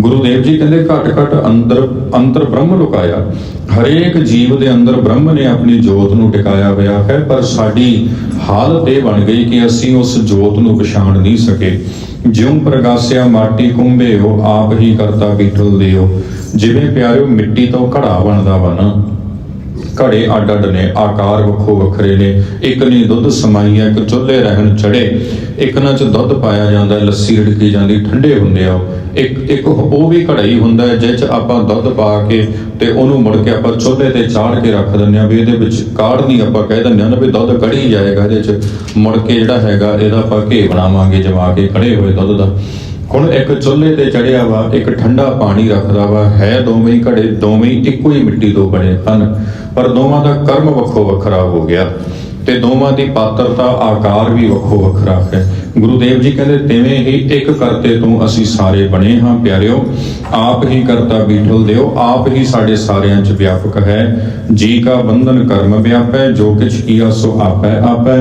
ਗੁਰੂਦੇਵ ਜੀ ਕਹਿੰਦੇ ਘਟ ਘਟ ਅੰਦਰ ਅੰਤਰ ਬ੍ਰਹਮ ਲੁਕਾਇਆ। ਹਰੇਕ ਜੀਵ ਦੇ ਅੰਦਰ ਬ੍ਰਹਮ ਨੇ ਆਪਣੀ ਜੋਤ ਨੂੰ ਟਿਕਾਇਆ ਹੋਇਆ ਹੈ, ਪਰ ਸਾਡੀ ਹਾਲਤ ਇਹ ਬਣ ਗਈ ਕਿ ਅਸੀਂ ਉਸ ਜੋਤ ਨੂੰ ਪਛਾਣ ਨਹੀਂ ਸਕੇ। ਜਿਉਂ ਪ੍ਰਗਾਸਿਆ ਮਾਟੀ ਕੁੰਭਿਓ ਆਪ ਹੀ ਕਰਤਾ ਬੀਠਲ ਦਿਓ। ਜਿਵੇਂ ਪਿਆਰਿਓ, ਮਿੱਟੀ ਤੋਂ ਘੜਾ ਬਣਦਾ ਵਾ ਨਾ। ਘੜੇ ਅੱਡ ਅੱਡ ਨੇ, ਆਕਾਰ ਵੱਖੋ ਵੱਖਰੇ ਨੇ। ਇੱਕ ਨੇ ਦੁੱਧ ਸਮਾਈਆ, ਇੱਕ ਚੁੱਲ੍ਹੇ ਰਹਿਣ ਚੜੇ ਇੱਕ ਨਾਲ ਚ ਦੁੱਧ ਪਾਇਆ ਜਾਂਦਾ, ਲੱਸੀ ਰੜਕੀ ਜਾਂਦੀ, ਠੰਡੇ ਹੁੰਦੇ ਆ ਉਹ। ਇੱਕ ਇੱਕ ਉਹ ਵੀ ਘੜਾ ਹੀ ਹੁੰਦਾ ਹੈ ਜਿਹ ਚ ਆਪਾਂ ਦੁੱਧ ਪਾ ਕੇ ਤੇ ਉਹਨੂੰ ਮੁੜ ਕੇ ਆਪਾਂ ਚੁੱਲ੍ਹੇ ਤੇ ਚਾੜ ਕੇ ਰੱਖ ਦਿੰਦੇ ਆ ਵੀ ਇਹਦੇ ਵਿੱਚ ਕਾੜ ਨਹੀਂ ਆਪਾਂ ਕਹਿ ਦਿੰਦੇ ਆ ਨਾ ਵੀ ਦੁੱਧ ਕੜੀ ਜਾਏਗਾ ਇਹਦੇ ਚ। ਮੁੜ ਕੇ ਜਿਹੜਾ ਹੈਗਾ ਇਹਦਾ ਆਪਾਂ ਘੇ ਬਣਾਵਾਂਗੇ, ਜਮਾ ਕੇ ਕੜੇ ਹੋਏ ਦੁੱਧ ਦਾ। ਹੁਣ ਇੱਕ ਚੁੱਲ੍ਹੇ ਤੇ ਚੜਿਆ ਵਾ, ਇੱਕ ਠੰਡਾ ਪਾਣੀ ਰੱਖਦਾ ਵਾ, ਹੈ ਦੋਵੇਂ ਹੀ ਘੜੇ, ਦੋਵੇਂ ਇੱਕੋ ਹੀ ਮਿੱਟੀ ਤੋਂ ਬਣੇ ਹਨ। ਪਰ ਦੋਵਾਂ ਦਾ ਕਰਮ ਵੱਖੋ ਵੱਖਰਾ ਹੋ ਗਿਆ। ਤੇ ਦੋਵਾਂ ਦੀ ਪਾਤਰਤਾ, ਆਕਾਰ ਵੀ ਵੱਖੋ ਵੱਖਰਾ ਹੈ। ਗੁਰੂਦੇਵ ਜੀ ਕਹਿੰਦੇ, ਤਿਵੇਂ ਹੀ ਇੱਕ ਕਰਤੇ ਤੋਂ ਅਸੀਂ ਸਾਰੇ ਬਣੇ ਹਾਂ, ਪਿਆਰਿਓ। ਆਪ ਹੀ ਕਰਤਾ ਬੀਠਲ ਦਿਓ। ਆਪ ਹੀ ਸਾਡੇ ਸਾਰਿਆਂ 'ਚ ਵਿਆਪਕ ਹੈ। ਜੀ ਕਾ ਬੰਧਨ ਕਰਮ ਵਿਆਪੈ, ਜੋ ਕਿਛ ਕੀਆ ਸੋ ਆਪੈ ਆਪੈ।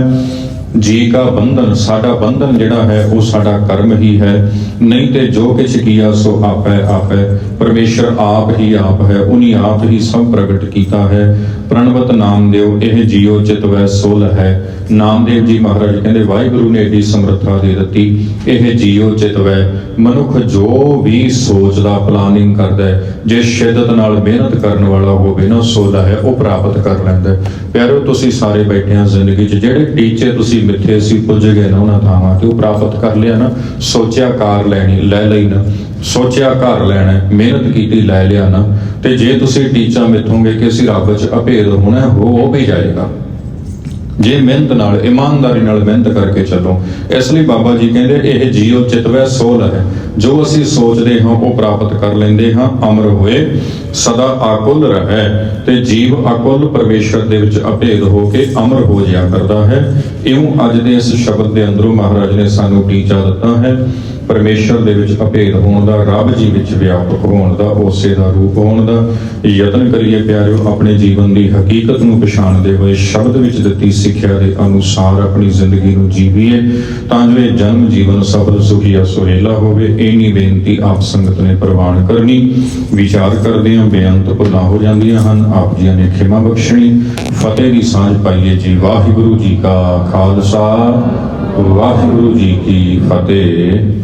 ਜੀ ਕਾ ਬੰਧਨ, ਸਾਡਾ ਬੰਧਨ ਜਿਹੜਾ ਹੈ, ਉਹ ਸਾਡਾ ਕਰਮ ਹੀ ਹੈ। ਨਹੀਂ ਤੇ ਜੋ ਕਿਛ ਕੀਆ ਸੋ ਆਪੈ ਆਪੈ। ਪਰਮੇਸ਼ਰ ਆਪ ਹੀ ਆਪ ਹੈ ਉਨੀ ਆਪ ਹੀ ਸਭ ਪ੍ਰਗਟ ਕੀਤਾ ਹੈ। ਪ੍ਰਣਵਤ ਨਾਮ ਦਿਓ, ਇਹ ਜੀਉ ਚਿਤਵੈ ਸੁਲ ਹੈ। ਨਾਮਦੇਵ ਜੀ ਮਹਾਰਾਜ ਕਹਿੰਦੇ, ਵਾਹਿਗੁਰੂ ਨੇ ਏਡੀ ਸਮਰੱਥਾ ਦੇ ਦਿੱਤੀ। ਇਹ ਜੀਉ ਚਿਤਵੈ ਮਨੁੱਖ ਜੋ ਵੀ ਸੋਚਦਾ ਪਲਾਨਿੰਗ ਕਰਦਾ ਜੇ ਸ਼ਿੱਦਤ ਨਾਲ ਮਿਹਨਤ ਕਰਨ ਵਾਲਾ ਹੋਵੇ ਨਾ ਸੋਚਦਾ ਹੈ, ਉਹ ਪ੍ਰਾਪਤ ਕਰ ਲੈਂਦਾ ਹੈ। ਪਿਆਰੋ, ਤੁਸੀਂ ਸਾਰੇ ਬੈਠੇ ਆ ਜ਼ਿੰਦਗੀ 'ਚ, ਜਿਹੜੇ ਟੀਚੇ ਤੁਸੀਂ ਮਿੱਥੇ ਸੀ ਪੁੱਜ ਗਏ ਨਾ ਉਹਨਾਂ ਥਾਵਾਂ ਤੇ, ਉਹ ਪ੍ਰਾਪਤ ਕਰ ਲਿਆ ਨਾ, ਸੋਚਿਆ ਕਾਰ ਲੈਣੀ, ਲੈ ਲਈ ਨਾ। ਸੋਚਿਆ ਘਰ ਲੈਣਾ ਮਿਹਨਤ ਕੀਤੀ ਲੈ ਲਿਆ ਨਾ। ਤੇ ਜੇ ਤੁਸੀਂ ਟੀਚਾ ਮਿੱਥੋਗੇ ਕਿ ਅਸੀਂ ਰੱਬ 'ਚ ਅਭੇਦ ਹੋਣਾ ਹੋ ਵੀ ਜਾਏਗਾ। ਜੇ ਮਿਹਨਤ ਨਾਲ, ਇਮਾਨਦਾਰੀ ਨਾਲ ਮਿਹਨਤ ਕਰਕੇ ਚੱਲੋ, ਇਸ ਲਈ ਬਾਬਾ ਜੀ ਕਹਿੰਦੇ, ਇਹ ਜੀਉ ਚਿਤਵੈ ਸੋਲ ਹੈ। ਜੋ ਅਸੀਂ ਸੋਚਦੇ ਹਾਂ, ਉਹ ਪ੍ਰਾਪਤ ਕਰ ਲੈਂਦੇ ਹਾਂ, ਅਮਰ ਹੋਏ, ਸਦਾ ਆਕੁਲ ਰਹੈ। ਤੇ ਜੀਵ ਅਕੁਲ ਪਰਮੇਸ਼ਰ ਦੇ ਵਿੱਚ ਅਭੇਦ ਹੋ ਕੇ ਅਮਰ ਹੋ ਜਾ ਕਰਦਾ ਹੈ। ਇਉਂ ਅੱਜ ਦੇ ਇਸ ਸ਼ਬਦ ਦੇ ਅੰਦਰੋਂ ਮਹਾਰਾਜ ਨੇ ਸਾਨੂੰ ਟੀਚਾ ਦਿੱਤਾ ਹੈ। ਪਰਮੇਸ਼ਰ ਦੇ ਵਿੱਚ ਅਭੇਦ ਹੋਣ ਦਾ, ਰੱਬ ਜੀ ਵਿੱਚ ਵਿਆਪਕ ਹੋਣ ਦਾ, ਉਸੇ ਦਾ ਰੂਪ ਹੋਣ ਦਾ ਯਤਨ ਕਰੀਏ ਪਿਆਰਿਓ, ਆਪਣੇ ਜੀਵਨ ਦੀ ਹਕੀਕਤ ਨੂੰ ਪਛਾਣਦੇ ਹੋਏ ਸ਼ਬਦ ਵਿੱਚ ਦਿੱਤੀ ਸਿੱਖਿਆ ਦੇ ਅਨੁਸਾਰ ਆਪਣੀ ਜ਼ਿੰਦਗੀ ਨੂੰ ਜੀਵੀਏ, ਤਾਂ ਜੋ ਇਹ ਜਨਮ ਜੀਵਨ ਸਫਲ, ਸੁਖੀ ਸੁਹੇਲਾ ਹੋਵੇ। ਇਨੀ ਬੇਨਤੀ ਆਪ ਸੰਗਤ ਨੇ ਪ੍ਰਵਾਨ ਕਰਨੀ। ਵਿਚਾਰ ਕਰਦੇ ਹਾਂ ਬੇਅੰਤ ਭੁੱਲਾਂ ਹੋ ਜਾਂਦੀਆਂ ਹਨ। ਆਪ ਜੀਆਂ ਨੇ ਖਿਮਾ ਬਖਸ਼ਣੀ। ਫਤਿਹ ਦੀ ਸਾਂਝ ਪਾਈਏ ਜੀ। ਵਾਹਿਗੁਰੂ ਜੀ ਕਾ ਖਾਲਸਾ। ਵਾਹਿਗੁਰੂ ਜੀ ਕੀ ਫਤਿਹ।